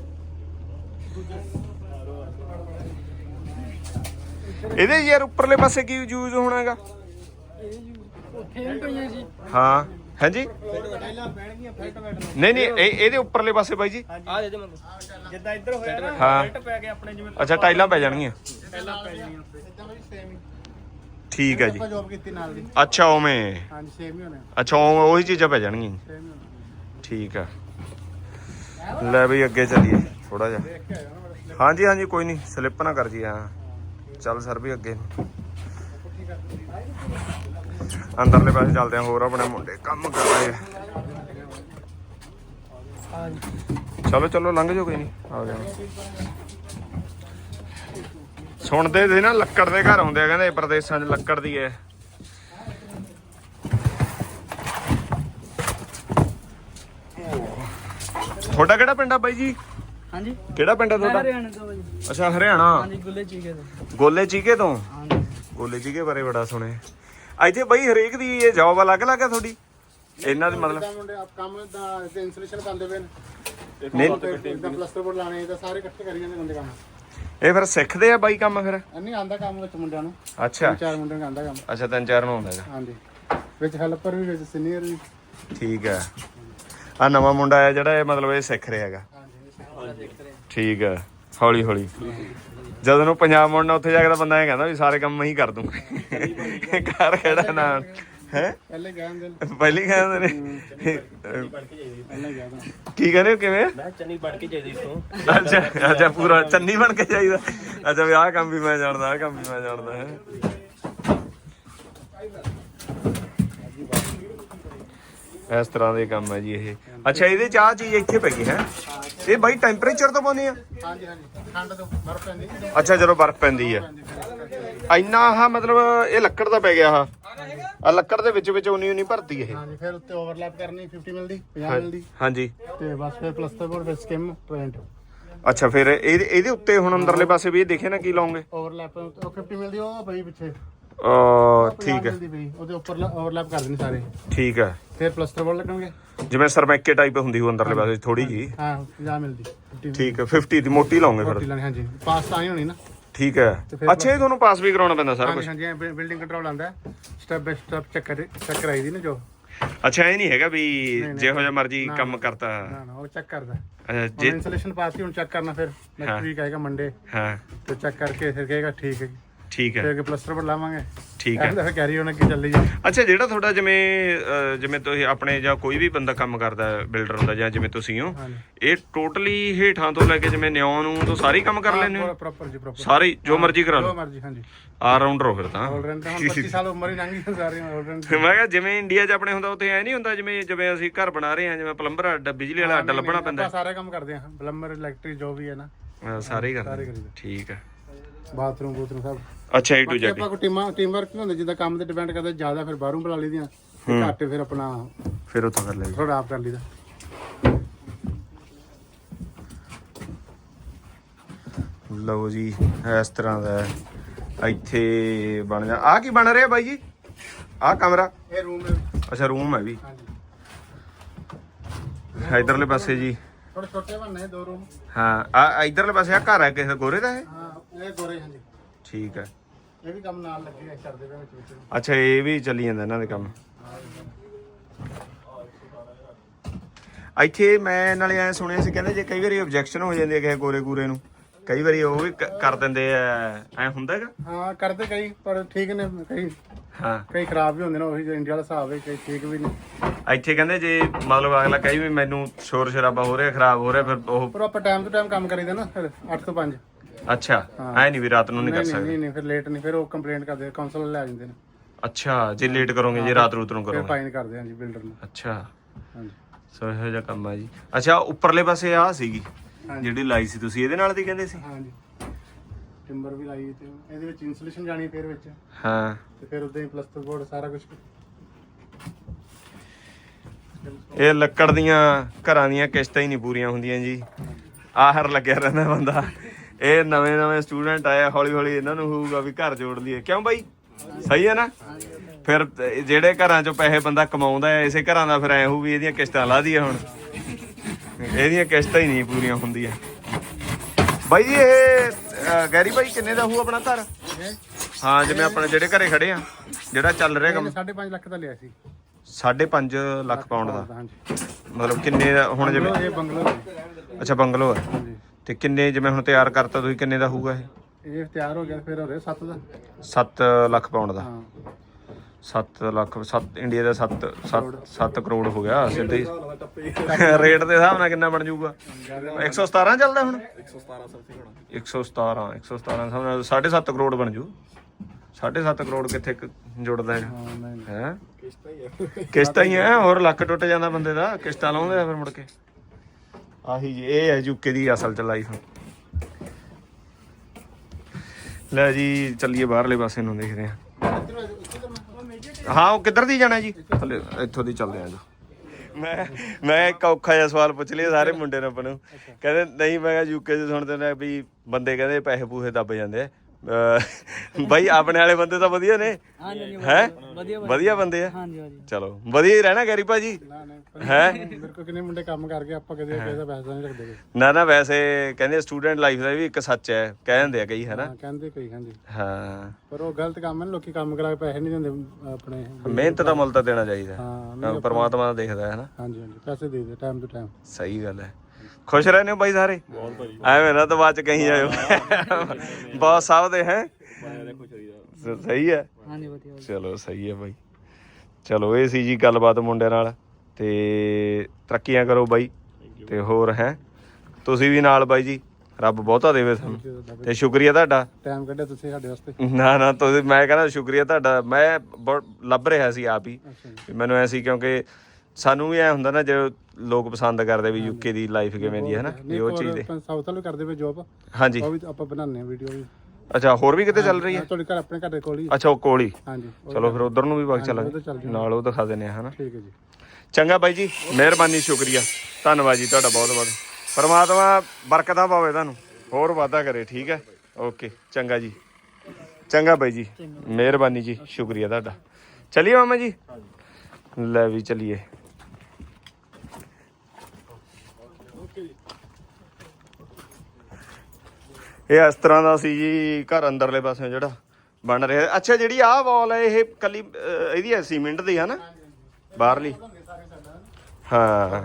ਇਹਦੇ ਯਾਰ ਉੱਪਰਲੇ ਪਾਸੇ ਕੀ ਯੂਜ਼ ਹੋਣਾਗਾ ਹਾਂ ਹਾਂਜੀ? ਟਾਈਲਾਂ ਪੈਣਗੀਆਂ ਫਿੱਟ ਵੈਟ ਨਹੀਂ ਨਹੀਂ ਇਹ ਇਹਦੇ ਉੱਪਰਲੇ ਪਾਸੇ ਬਾਈ ਜੀ। ਆ ਦੇ ਦੇ ਮੈਨੂੰ। ਜਿੱਦਾਂ ਇੱਧਰ ਹੋਇਆ ਨਾ ਹਾਂ। ਫਿੱਟ ਪੈ ਗਿਆ ਆਪਣੇ ਜਿਵੇਂ ਅੱਛਾ ਟਾਈਲਾਂ ਪੈ ਜਾਣਗੀਆਂ। ਪਹਿਲਾਂ ਪੈ ਗਈਆਂ ਇਦਾਂ ਵੀ ਸੇਮ ਹੀ। ਠੀਕ ਹੈ ਜੀ। ਆਪਾਂ ਜੌਬ ਕੀਤੀ ਨਾਲ ਦੀ। ਅੱਛਾ ਉਵੇਂ। ਹਾਂਜੀ ਸੇਮ ਹੀ ਹੋਣੇ। ਅੱਛਾ ਉਵੇਂ ਉਹੀ ਚੀਜ਼ਾਂ ਪੈ ਜਾਣਗੀਆਂ। ਸੇਮ ਹੀ ਹੋਣੇ। ਠੀਕ ਆ। ਲੈ ਬਈ ਅੱਗੇ ਚੱਲੀਏ ਥੋੜਾ ਜਿਹਾ। ਹਾਂਜੀ ਹਾਂਜੀ, ਕੋਈ ਨਹੀਂ ਸਲਿੱਪ ਨਾ ਕਰ ਜੀ, ਹਾਂ। ਚੱਲ ਸਰ ਵੀ ਅੱਗੇ। ਅੰਦਰਲੇ ਪਾਸੇ ਚੱਲਦੇ ਆ, ਹੋਰ ਆਪਣੇ ਮੁੰਡੇ ਕੰਮ ਕਰ ਰਹੇ ਆ। ਚਲੋ ਚਲੋ, ਲੰਘ ਜਾਓ, ਕੋਈ ਨਹੀਂ ਆ ਗਿਆ। ਸੁਣਦੇ ਸੀ ਨਾ, ਲੱਕੜ ਦੇ ਘਰ ਹੁੰਦੇ ਆ, ਕਹਿੰਦੇ ਪ੍ਰਦੇਸ਼ਾਂ 'ਚ ਲੱਕੜ ਦੀ ਹੈ। ਤੁਹਾਡਾ ਕਿਹੜਾ ਪਿੰਡ ਆ ਬਾਈ ਜੀ? ਹਾਂਜੀ। ਕਿਹੜਾ ਪਿੰਡ ਆ ਤੁਹਾਡਾ? ਹਰਿਆਣਾ ਤੋਂ ਭਾਜੀ ਅੱਛਾ ਹਰਿਆਣਾ। ਹਾਂਜੀ ਗੁੱਲੇ ਚੀਕੇ ਤੋਂ। ਗੋਲੇ ਚੀਕੇ ਤੋਂ? ਹਾਂਜੀ। ਗੋਲੇ ਚੀਕੇ ਬਾਰੇ ਬੜਾ ਸੁਣਿਆ। ਇੱਥੇ ਬਈ ਹਰੇਕ ਦੀ ਇਹ ਜੌਬ ਅਲੱਗ ਅਲੱਗ ਆ ਤੁਹਾਡੀ? ਇਹਨਾਂ ਦੀ ਮਤਲਬ ਜਿੱਦਾਂ ਮੁੰਡੇ ਆਪ ਕੰਮ ਦਾ ਇਨਸੂਲੇਸ਼ਨ ਕਰਦੇ ਪਏ ਨੇ। ਨਹੀਂ। ਇਦਾਂ ਪਲਸਟਰ ਬੋਰਡ ਲਾਣੇ ਤਾਂ ਸਾਰੇ ਇਕੱਠੇ ਕਰੀ ਜਾਂਦੇ ਬੰਦੇ ਕੰਮ। ਇਹ ਫਿਰ ਸਿੱਖਦੇ ਆ ਬਾਈ ਕੰਮ ਫਿਰ? ਨਹੀਂ ਆਂਦਾ ਕੰਮ ਵਿੱਚ ਮੁੰਡਿਆਂ ਨੂੰ। ਅੱਛਾ। ਚਾਰ ਮੁੰਡਿਆਂ ਨੂੰ ਆਂਦਾ ਕੰਮ। ਅੱਛਾ ਤਿੰਨ ਚਾਰ ਨੂੰ ਆਉਂਦਾ ਹੈਗਾ। ਹਾਂਜੀ। ਵਿੱਚ ਹੈਲਪਰ ਵੀ ਵਿੱਚ ਸੀਨੀਅਰ ਵੀ। ਠੀਕ ਹੈ। ਆ ਨਵਾਂ ਮੁੰਡਾ ਆਇਆ ਜਿਹੜਾ ਇਹ ਮਤਲਬ ਇਹ ਸਿੱਖ ਰਿਹਾ ਹੈਗਾ। ਠੀਕ ਹੈ ਹੌਲੀ ਹੌਲੀ। ਜਦੋਂ ਨੂੰ ਪੰਜਾਬ ਮੁੜਨਾ ਉੱਥੇ ਜਾ ਕੇ ਤਾਂ ਬੰਦਾ ਇਹ ਕਹਿੰਦਾ ਵੀ ਸਾਰੇ ਕੰਮ ਮੈਂ ਹੀ ਕਰ ਦੂੰਗਾ। ਘਰ ਖੜਾ ਹੈ? ਪਹਿਲੇ ਨੇ, ਪਹਿਲੀ ਕਹਿੰਦੇ ਨੇ ਕੀ ਕਹਿੰਦੇ ਹੋ ਕਿਵੇਂ? ਮੈਂ ਚੰਨੀ ਬਣ ਕੇ ਜਾਈਦੀ ਇਥੋਂ। ਅੱਛਾ ਅੱਛਾ ਪੂਰਾ ਚੰਨੀ ਬਣ ਕੇ ਚਾਹੀਦਾ ਅੱਛਾ ਵੀ ਆਹ ਕੰਮ ਵੀ ਮੈਂ ਜਾਣਦਾ ਆਹ ਕੰਮ ਵੀ ਮੈਂ ਜਾਣਦਾ ਹੈ? ਇਸ ਤਰ੍ਹਾਂ ਦੇ ਕੰਮ ਹੈ ਜੀ ਇਹ। ਅੱਛਾ ਇਹਦੇ ਚ ਚੀਜ਼ ਇੱਥੇ ਪੈ ਗਈ ਹੈ। ਇਹ ਬਾਈ ਟੈਂਪਰੇਚਰ ਤੋਂ ਪਾਉਂਦੇ ਆ? ਹਾਂਜੀ ਹਾਂਜੀ ਠੰਡ ਤੋਂ ਬਰਫ਼ ਪੈਂਦੀ ਅੱਛਾ ਜਦੋਂ ਬਰਫ਼ ਪੈਂਦੀ ਹੈ। ਇੰਨਾ ਆਹ ਮਤਲਬ ਇਹ ਲੱਕੜ ਦਾ ਪੈ ਗਿਆ ਆਹ। ਆ ਲੱਕੜ ਦੇ ਵਿੱਚ ਵਿੱਚ ਉਨੀ ਉਨੀ ਭਰਤੀ ਇਹ। ਹਾਂਜੀ ਫਿਰ ਉੱਤੇ ਓਵਰਲੈਪ ਕਰਨੀ 50 ਮਿਲਦੀ 50 ਮਿਲਦੀ। ਹਾਂਜੀ। ਤੇ ਬਸ ਫਿਰ ਪਲਸਟਰ ਬੋਰਡ ਫਿਰ ਸਕਿਮ ਟ੍ਰੈਂਡ ਅੱਛਾ ਫਿਰ ਇਹਦੇ ਇਹਦੇ ਉੱਤੇ ਹੁਣ ਅੰਦਰਲੇ ਪਾਸੇ ਵੀ ਇਹ ਦੇਖੇ ਨਾ ਕੀ ਲਾਉਂਗੇ? ਓਵਰਲੈਪ ਉਹ 50 ਮਿਲਦੀ ਉਹ ਪਈ ਪਿੱਛੇ। ਠੀਕ ਹੈ। ਮਿਲਦੀ ਉਹਦੇ ਉੱਪਰ ਓਵਰਲੈਪ ਕਰ ਦੇਣੀ ਸਾਰੇ। ਠੀਕ ਹੈ। ਫਿਰ ਪਲਸਟਰ ਬੋਰਡ ਲੱਗਣਗੇ? ਜਿਵੇਂ ਸਰਮੈਕੇ ਟਾਈਪ ਹੁੰਦੀ ਉਹ ਅੰਦਰਲੇ ਪਾਸੇ ਥੋੜੀ ਜੀ ਹਾਂ 50 ਮਿਲਦੀ 50 ਠੀਕ ਹੈ 50 ਦੀ ਮੋਟੀ ਲਾਉਂਗੇ ਫਿਰ। ਲੈਣੀ ਹਾਂਜੀ। ਪਾਸ ਤਾਂ ਹੀ ਹੋਣੀ ਨਾ। ਠੀਕ ਹੈ। ਅੱਛਾ ਇਹ ਤੁਹਾਨੂੰ ਪਾਸ ਵੀ ਕਰਾਉਣਾ ਪੈਂਦਾ ਸਾਰਾ ਕੁਝ ਹਾਂਜੀ ਹਾਂਜੀ ਬਿਲਡਿੰਗ ਕੰਟਰੋਲ ਆਂਦਾ ਸਟੈਪ ਬਾਈ ਸਟੈਪ ਚੈੱਕ ਕਰ ਚੈੱਕ ਕਰਾਈ ਦੀ ਨਾ ਜੋ। ਅੱਛਾ ਇਹ ਨਹੀਂ ਹੈਗਾ ਵੀ ਜਿਹੋ ਜਿਹਾ ਮਰਜ਼ੀ ਕੰਮ ਕਰਤਾ। ਨਾ ਨਾ ਉਹ ਚੈੱਕ ਕਰਦਾ। ਅੱਛਾ ਹੁਣ ਜੇ ਇਨਸੂਲੇਸ਼ਨ ਪਾਤੀ ਹੁਣ ਚੈੱਕ ਕਰਨਾ ਫਿਰ। ਨੈਕਸਟ ਵੀਕ ਆਏਗਾ ਮੰਡੇ ਹਾਂ। ਤੇ ਚੈੱਕ ਕਰਕੇ ਫਿਰ ਕਹੇਗਾ ਠੀਕ ਹੈ। ਜੀ। ਠੀਕ ਹੈ। ਅੱਗੇ ਪਲਸਟਰ ਬੋਰਡ ਲਾਵਾਂਗੇ। ਠੀਕ ਹੈ। ਫਿਰ ਕੈਰੀ ਹੋਣਾ ਕਿ ਚੱਲੀ ਜਾ ਅੱਛਾ ਜਿਹੜਾ ਤੁਹਾਡਾ ਜਿਵੇਂ ਅਹ, ਜਿਵੇਂ ਤੁਸੀਂ ਆਪਣੇ ਜਾਂ ਕੋਈ ਵੀ ਬੰਦਾ ਕੰਮ ਕਰਦਾ ਬਿਲਡਰ ਹੁੰਦਾ ਜਾਂ ਜਿਵੇਂ ਤੁਸੀਂ ਹੋ ਇਹ ਟੋਟਲੀ ਹੇਠਾਂ ਤੋਂ ਲੈ ਕੇ ਜਿਵੇਂ ਨਿਉਂ ਨੂੰ ਤੋਂ ਸਾਰੇ ਹੀ ਕੰਮ ਕਰ ਲੈਂਦੇ ਹੋ? ਪ੍ਰੋਪਰ ਜੀ ਪ੍ਰੋਪਰ ਸਾਰੇ ਹੀ, ਜੋ ਮਰਜ਼ੀ ਕਰਾ ਜੋ ਲਓ। ਮਰਜ਼ੀ ਹਾਂਜੀ। ਆਲ ਰਾਉਂਡਰ ਹੋ ਫਿਰ ਤਾਂ। ਆਲਰਾਊਂਡ ਹੁਣ 25 ਸਾਲ ਉਮਰ ਹੀ ਲੰਘ ਗਈ ਸਾਰੇ ਆਲਰਾਊਂਡ ਮੈਂ ਕਿਹਾ ਜਿਵੇਂ ਇੰਡੀਆ 'ਚ ਆਪਣੇ ਹੁੰਦਾ ਉੱਥੇ ਐ ਨਹੀਂ ਹੁੰਦਾ ਜਿਵੇਂ ਜਿਵੇਂ ਅਸੀਂ ਘਰ ਬਣਾ ਰਹੇ ਹਾਂ ਜਿਵੇਂ ਪਲੰਬਰ ਅੱਡਾ ਬਿਜਲੀ ਵਾਲਾ ਅੱਡਾ ਲੱਭਣਾ ਪੈਂਦਾ। ਸਾਰੇ ਕੰਮ ਕਰਦੇ ਹਾਂ ਪਲੰਬਰ ਇਲੈਕਟ੍ਰਿਕ ਜੋ ਵੀ ਹੈ ਨਾ। ਅਹ, ਸਾਰੇ ਹੀ ਸਾਰੇ ਕਰੀਦੇ। ਠੀਕ ਹੈ। ਬਾਥਰੂਮ ਬੂਥਰੂਮ ਸਭ। ਅੱਛਾ ਏ ਟੂ ਬਾਕੀ ਜੈਡ ਆਪਾਂ ਕੋ ਟੀਮਾਂ ਟੀਮ ਵਰਕ ਹੁੰਦਾ ਜਿੱਦਾਂ ਕੰਮ ਤੇ ਡਿਪੈਂਡ ਕਰਦਾ ਜ਼ਿਆਦਾ ਫਿਰ ਬਾਹਰੋਂ ਬੁਲਾ ਲਈਦੀਆਂ ਤੇ ਘੱਟ ਫਿਰ ਆਪਣਾ ਫਿਰ ਉੱਥੋਂ ਕਰ ਲਈ ਥੋੜਾ ਆਪ ਕਰ ਲਈਦਾ। ਲਓ ਜੀ ਇਸ ਤਰ੍ਹਾਂ ਦਾ ਹੈ। ਇੱਥੇ ਬਣ ਜਾ। ਆ ਕੀ ਬਣ ਰਿਹਾ ਬਾਈ ਜੀ? ਆ ਕਮਰਾ? ਇਹ ਰੂਮ ਹੈ। ਅੱਛਾ ਰੂਮ ਹੈ ਵੀ। ਹਾਂਜੀ। ਇਧਰਲੇ ਪਾਸੇ ਜੀ। ਥੋੜੇ ਛੋਟੇ ਬਣਨੇ ਦੋ ਰੂਮ ਹਾਂ ਆ ਇਧਰਲੇ ਪਾਸੇ ਆ ਘਰ ਹੈ ਕਿਸੇ ਗੋਰੇ ਦਾ ਇਹ? ਹਾਂ। ਇਹ ਗੋਰੇ ਹਾਂਜੀ। ਠੀਕ ਹੈ। ਇਹ ਵੀ ਕੰਮ ਨਾਲ ਲੱਗੇ ਆ ਕਰਦੇ ਪਏ ਵਿੱਚ ਵਿੱਚ। ਅੱਛਾ ਇਹ ਵੀ ਚੱਲੀ ਜਾਂਦਾ ਇਹਨਾਂ ਦੇ ਕੰਮ। ਇੱਥੇ ਮੈਂ ਨਾਲੇ ਐ ਸੁਣਿਆ ਸੀ ਕਹਿੰਦੇ ਜੇ ਕਈ ਵਾਰੀ ਆਬਜੈਕਸ਼ਨ ਹੋ ਜਾਂਦੀ ਹੈ ਕਿਸੇ ਗੋਰੇ ਗੂਰੇ ਨੂੰ ਕਈ ਵਾਰੀ ਉਹ ਵੀ ਕ- ਕਰ ਦਿੰਦੇ ਐ ਐ ਹੁੰਦਾ ਹੈਗਾ? ਹਾਂ ਕਰਦੇ ਕਈ ਪਰ ਠੀਕ ਨੇ ਕਈ ਹਾਂ। ਕਈ ਖਰਾਬ ਵੀ ਹੁੰਦੇ ਨੇ ਉਹੀ ਜੋ ਇੰਡੀਆ ਵਾਲਾ ਹਿਸਾਬ ਹੈ ਕਈ ਠੀਕ ਵੀ ਨੇ। ਇੱਥੇ ਕਹਿੰਦੇ ਜੇ ਮਤਲਬ ਅਗਲਾ ਕਹੀ ਵੀ ਮੈਨੂੰ ਸ਼ੋਰ ਸ਼ਰਾਬਾ ਹੋ ਰਿਹਾ ਖਰਾਬ ਹੋ ਰਿਹਾ ਫਿਰ ਉਹ ਪਰ ਆਪਾਂ ਟਾਈਮ ਤੋਂ ਟਾਈਮ ਕੰਮ ਕਰੀਦਾ ਨਾ ਫਿਰ 8 ਤੋਂ 5 ਅੱਛਾ ਐ ਨਹੀਂ ਵੀ ਰਾਤ ਨੂੰ ਨਹੀਂ ਕਰ ਨਹੀਂ ਸਕਦੇ? ਨਹੀਂ ਨਹੀਂ ਫਿਰ ਲੇਟ ਨਹੀਂ ਫਿਰ ਉਹ ਕੰਪਲੇਂਟ ਕਰਦੇ ਕਾਉਂਸਲ ਲੈ ਜਾਂਦੇ ਨੇ। ਅੱਛਾ ਜੇ ਲੇਟ ਕਰੋਗੇ ਜੇ ਰਾਤ ਰੂਤ ਨੂੰ ਫਿਰ ਕਰੋਗੇ। ਫਾਈਨ ਕਰਦੇ ਹਾਂ ਜੀ ਬਿਲਡਰ ਨੂੰ। ਅੱਛਾ। ਹਾਂਜੀ। ਸੋ ਇਹੋ ਜਿਹਾ ਕੰਮ ਆ ਜੀ। ਅੱਛਾ ਉੱਪਰਲੇ ਪਾਸੇ ਆ ਸੀਗੀ ਜਿਹੜੀ ਲਾਈ ਸੀ ਤੁਸੀਂ ਇਹਦੇ ਨਾਲ ਦੀ ਕਹਿੰਦੇ ਸੀ? ਹਾਂਜੀ। ਟਿੰਬਰ ਵੀ ਲਾਈ ਤੇ ਇਹਦੇ ਵਿੱਚ ਇਨਸੂਲੇਸ਼ਨ ਜਾਣੀ ਫਿਰ ਵਿੱਚ। ਹਾਂ। ਤੇ ਫਿਰ ਉਦਾਂ ਹੀ ਪਲਸਟਰ ਬੋਰਡ ਸਾਰਾ ਕੁਝ ਇਹ ਲੱਕੜ ਦੀਆਂ ਘਰਾਂ ਦੀਆਂ ਕਿਸ਼ਤਾਂ ਹੀ ਨਹੀਂ ਪੂਰੀਆਂ ਹੁੰਦੀਆਂ ਜੀ। ਆਹਰ ਲੱਗਿਆ ਰਹਿੰਦਾ ਬੰਦਾ। ਇਹ ਨਵੇਂ ਨਵੇਂ ਸਟੂਡੈਂਟ ਆਏ ਹੌਲੀ ਹੌਲੀ ਇਹਨਾਂ ਨੂੰ ਹੋਊਗਾ ਵੀ ਘਰ ਜੋੜ ਲਈਏ। ਕਿਉਂ ਬਾਈ? ਸਹੀ ਹੈ ਨਾ? ਫਿਰ ਜਿਹੜੇ ਘਰਾਂ ਚੋਂ ਪੈਸੇ ਬੰਦਾ ਕਮਾਉਂਦਾ ਹੈ ਇਸੇ ਘਰਾਂ ਦਾ ਫਿਰ ਐ ਹੋਊ ਵੀ ਇਹਦੀਆਂ ਕਿਸ਼ਤਾਂ ਲਾ ਦਈਏ ਹੁਣ। ਇਹਦੀਆਂ ਕਿਸ਼ਤਾਂ ਹੀ ਨਹੀਂ ਪੂਰੀਆਂ ਹੁੰਦੀਆਂ। ਬਾਈ ਜੀ ਇਹ ਗੈਰੀ ਬਾਈ ਕਿੰਨੇ ਦਾ ਹੋਊ ਆਪਣਾ ਘਰ? ਹਾਂ ਜਿਵੇਂ ਆਪਣੇ ਜਿਹੜੇ ਘਰੇ ਖੜੇ ਆ ਜਿਹੜਾ ਚੱਲ ਰਿਹਾ ਕੰਮ। 5.5 ਲੱਖ ਦਾ ਲਿਆ ਸੀ। 5.5 ਲੱਖ ਪਾਉਂਡ ਦਾ। ਮਤਲਬ ਕਿੰਨੇ ਹੁਣ ਜਿਵੇਂ ਇਹ ਬੰਗਲੋ। ਅੱਛਾ ਬੰਗਲੋ ਹੈ ਤੇ ਕਿੰਨੇ ਜਿਵੇਂ ਹੁਣ ਤਿਆਰ ਕਰਤਾ ਤੁਸੀਂ ਕਿੰਨੇ ਦਾ ਹੋਊਗਾ ਇਹ? ਇਹ ਤਿਆਰ ਹੋ ਗਿਆ ਫਿਰ ਹੋ ਰਿਹਾ 7 ਦਾ। 7 ਲੱਖ ਪਾਉਂਡ ਦਾ। ਹਾਂ। 7 ਲੱਖ 7 ਇੰਡੀਆ ਦਾ 7 7 7 ਕਰੋੜ ਹੋ ਗਿਆ ਸਿੱਧੇ। ਰੇਟ ਦੇ ਹਿਸਾਬ ਨਾਲ ਕਿੰਨਾ ਬਣ ਜਾਊਗਾ? 117 ਚੱਲਦਾ ਹੁਣ? 117 ਸਮਥਿੰਗ ਹੋਣਾ 117 117 ਹਿਸਾਬ ਨਾਲ 7.5 ਕਰੋੜ ਬਣ ਜੂ। 7.5 ਕਰੋੜ ਕਿੱਥੇ ਕੁ ਜੁੜਦਾ ਹੈਗਾ ਹਾਂ? ਕਿਸ਼ਤਾਂ ਹੀ ਆ। ਕਿਸ਼ਤਾਂ ਹੀ ਆ ਹੋਰ ਲੱਕ ਟੁੱਟ ਜਾਂਦਾ ਬੰਦੇ ਦਾ। ਕਿਸ਼ਤਾਂ ਲਾਉਂਦੇ ਆ ਫਿਰ ਮੁੜ ਕੇ। ਆਹੀ ਜੀ, ਇਹ ਹੈ ਯੂਕੇ ਦੀ ਅਸਲ ਚ ਲਾਈਫ ਲੈ ਜੀ, ਚੱਲੀਏ ਬਾਹਰਲੇ ਪਾਸੇ ਨੂੰ ਦੇਖਦੇ ਹਾਂ। ਹਾਂ, ਉਹ ਕਿੱਧਰ ਦੀ ਜਾਣਾ ਜੀ? ਥੱਲੇ, ਇੱਥੋਂ ਦੀ ਚੱਲਦੇ ਆ ਜੀ। ਮੈਂ ਮੈਂ ਇੱਕ ਔਖਾ ਜਿਹਾ ਸਵਾਲ ਪੁੱਛ ਲਿਆ ਸਾਰੇ ਮੁੰਡੇ ਨੇ ਆਪਾਂ ਨੂੰ। ਕਹਿੰਦੇ, ਨਹੀਂ, ਮੈਂ ਕਿਹਾ ਯੂਕੇ ਚ ਸੁਣਦੇ ਨੇ ਵੀ ਬੰਦੇ ਕਹਿੰਦੇ ਪੈਸੇ ਪੂਸੇ ਦੱਬ ਜਾਂਦੇ ਆ। ਅਹ ਬਾਈ ਆਪਣੇ ਵਾਲੇ ਬੰਦੇ ਤਾਂ ਵਧੀਆ ਨੇ। ਹੈ ਵਧੀਆ ਬੰਦੇ। ਆ? ਹਾਂਜੀ ਹਾਂਜੀ। ਚਲੋ ਵਧੀਆ ਹੀ ਰਹਿਣਾ ਗੈਰੀ ਭਾਜੀ। ਹੈ? ਮੇਰੇ ਕੋ ਕਿੰਨੇ ਮੁੰਡੇ ਕੰਮ ਕਰਕੇ ਆਪਾਂ ਕਦੇ ਕਿਸੇ ਦਾ ਪੈਸਾ ਨਹੀਂ ਰੱਖਦੇ ਗੇ। ਨਾ ਨਾ ਵੈਸੇ ਕਹਿੰਦੇ ਸਟੂਡੈਂਟ ਲਾਈਫ ਦਾ ਵੀ ਇੱਕ ਸੱਚ ਹੈ ਕਹਿ ਦਿੰਦੇ ਆ ਕਈ ਹਨਾ? ਹਾਂ ਕਹਿੰਦੇ ਕਈ ਹਾਂਜੀ। ਹਾਂ। ਪਰ ਉਹ ਗਲਤ ਕੰਮ ਨਾ, ਲੋਕੀ ਕੰਮ ਕਰਾ ਕੇ ਪੈਸੇ ਨਹੀਂ ਦਿੰਦੇ ਆਪਣੇ। ਮਿਹਨਤ ਦਾ ਮੁੱਲ ਤਾਂ ਦੇਣਾ ਚਾਹੀਦਾ। ਹਾਂ ਹਾਂ, ਪਰਮਾਤਮਾ ਦੇਖਦਾ ਹੈ ਹਨਾ? ਹਾਂਜੀ ਹਾਂਜੀ ਪੈਸੇ ਦੇ ਦੇ ਟਾਈਮ ਟੂ ਟਾਈਮ ਸਹੀ ਗੱਲ ਹੈ। ਖੁਸ਼ ਰਹਿੰਦੇ ਹੋ ਬਾਈ ਸਾਰੇ? ਐਵੇਂ ਨਾ ਤਾਂ ਬਾਅਦ ਚ ਕਹੀਂ ਜਾਇਓ। ਬਹੁਤ ਸਭ ਦੇ ਹੈ। ਸਹੀ ਹੈ। ਹਾਂਜੀ ਵਧੀਆ ਚਲੋ ਸਹੀ ਹੈ ਬਾਈ। ਚਲੋ ਇਹ ਸੀ ਜੀ ਗੱਲਬਾਤ ਮੁੰਡਿਆਂ ਨਾਲ। ਤੇ ਤਰੱਕੀਆਂ ਕਰੋ ਬਾਈ। ਤੇ ਹੋਰ ਹੈ। ਤੁਸੀਂ ਵੀ ਨਾਲ ਬਾਈ ਜੀ। ਰੱਬ ਬਹੁਤਾ ਦੇਵੇ ਤੁਹਾਨੂੰ ਤੇ ਸ਼ੁਕਰੀਆ ਤੁਹਾਡਾ। ਟਾਈਮ ਕੱਢਿਆ ਤੁਸੀਂ ਸਾਡੇ ਵਾਸਤੇ। ਨਾ ਨਾ ਤੁਸੀਂ ਮੈਂ ਕਹਿੰਦਾ ਸ਼ੁਕਰੀਆ ਤੁਹਾਡਾ। ਮੈਂ ਬਹੁਤ ਲੱਭ ਰਿਹਾ ਸੀ ਆਪ ਹੀ। ਮੈਨੂੰ ਐ ਸੀ ਕਿਉਂਕਿ ਸਾਨੂੰ ਵੀ ਐ ਹੁੰਦਾ ਨਾ ਜੇ ਲੋਕ ਪਸੰਦ ਕਰਦੇ ਵੀ ਯੂਕੇ ਦੀ ਲਾਈਫ ਕਿਵੇਂ ਦੀ ਹੈ ਨਾ ਵੀ ਉਹ ਚੀਜ਼ ਦੇ। ਸਾਊਥ ਵਾਲੇ ਕਰਦੇ ਪਏ ਜੋਬ ਹਾਂਜੀ। ਉਹ ਵੀ ਆਪਾਂ ਬਣਾਉਂਦੇ ਆ ਵੀਡੀਓ ਵੀ। ਅੱਛਾ ਹੋਰ ਵੀ ਕਿਤੇ ਚੱਲ ਰਹੀ ਹੈ? ਤੁਹਾਡੇ ਘਰ ਆਪਣੇ ਘਰ ਦੇ ਕੋਲ ਹੀ। ਅੱਛਾ ਉਹ ਕੋਲੀ ਹਾਂਜੀ ਉਹ- ਚਲੋ ਫਿਰ ਉਧਰ ਨੂੰ ਵੀ ਵਗ ਚੱਲਾਂਗੇ। ਨਾਲ ਉਹ ਦਿਖਾ ਦਿੰਦੇ ਆ ਹਨਾ। ਠੀਕ ਹੈ ਜੀ। ਚੰਗਾ ਬਾਈ ਜੀ ਮਿਹਰਬਾਨੀ ਸ਼ੁਕਰੀਆ। ਧੰਨਵਾਦ ਜੀ ਤੁਹਾਡਾ ਬਹੁਤ ਬਹੁਤ। ਪਰਮਾਤਮਾ ਬਰਕਤਾਂ ਪਾਵੇ ਤੁਹਾਨੂੰ। ਹੋਰ ਵਾਧਾ ਕਰੇ ਠੀਕ ਹੈ? ਓਕੇ ਚੰਗਾ ਜੀ। ਚੰਗਾ ਬਾਈ ਜੀ ਮਿਹਰਬਾਨੀ ਜੀ ਸ਼ੁਕਰੀਆ ਤੁਹਾਡਾ। ਚਲਿਏ ਮਾਮਾ ਜੀ? ਲੈ ਵੀ ਚਲਿਏ। ਇਹ ਇਸ ਤਰ੍ਹਾਂ ਦਾ ਸੀ ਜੀ ਘਰ ਅੰਦਰਲੇ ਪਾਸੇ ਜਿਹੜਾ ਬਣ ਰਿਹਾ। ਅੱਛਾ ਜਿਹੜੀ ਆਹ ਵਾਲ ਹੈ ਇਹ ਕੱਲੀ ਅਹ, ਇਹਦੀ ਹੈ ਸੀਮੈਂਟ ਦੀ ਹੈ ਨਾ ਬਾਹਰਲੀ। ਹਾਂ।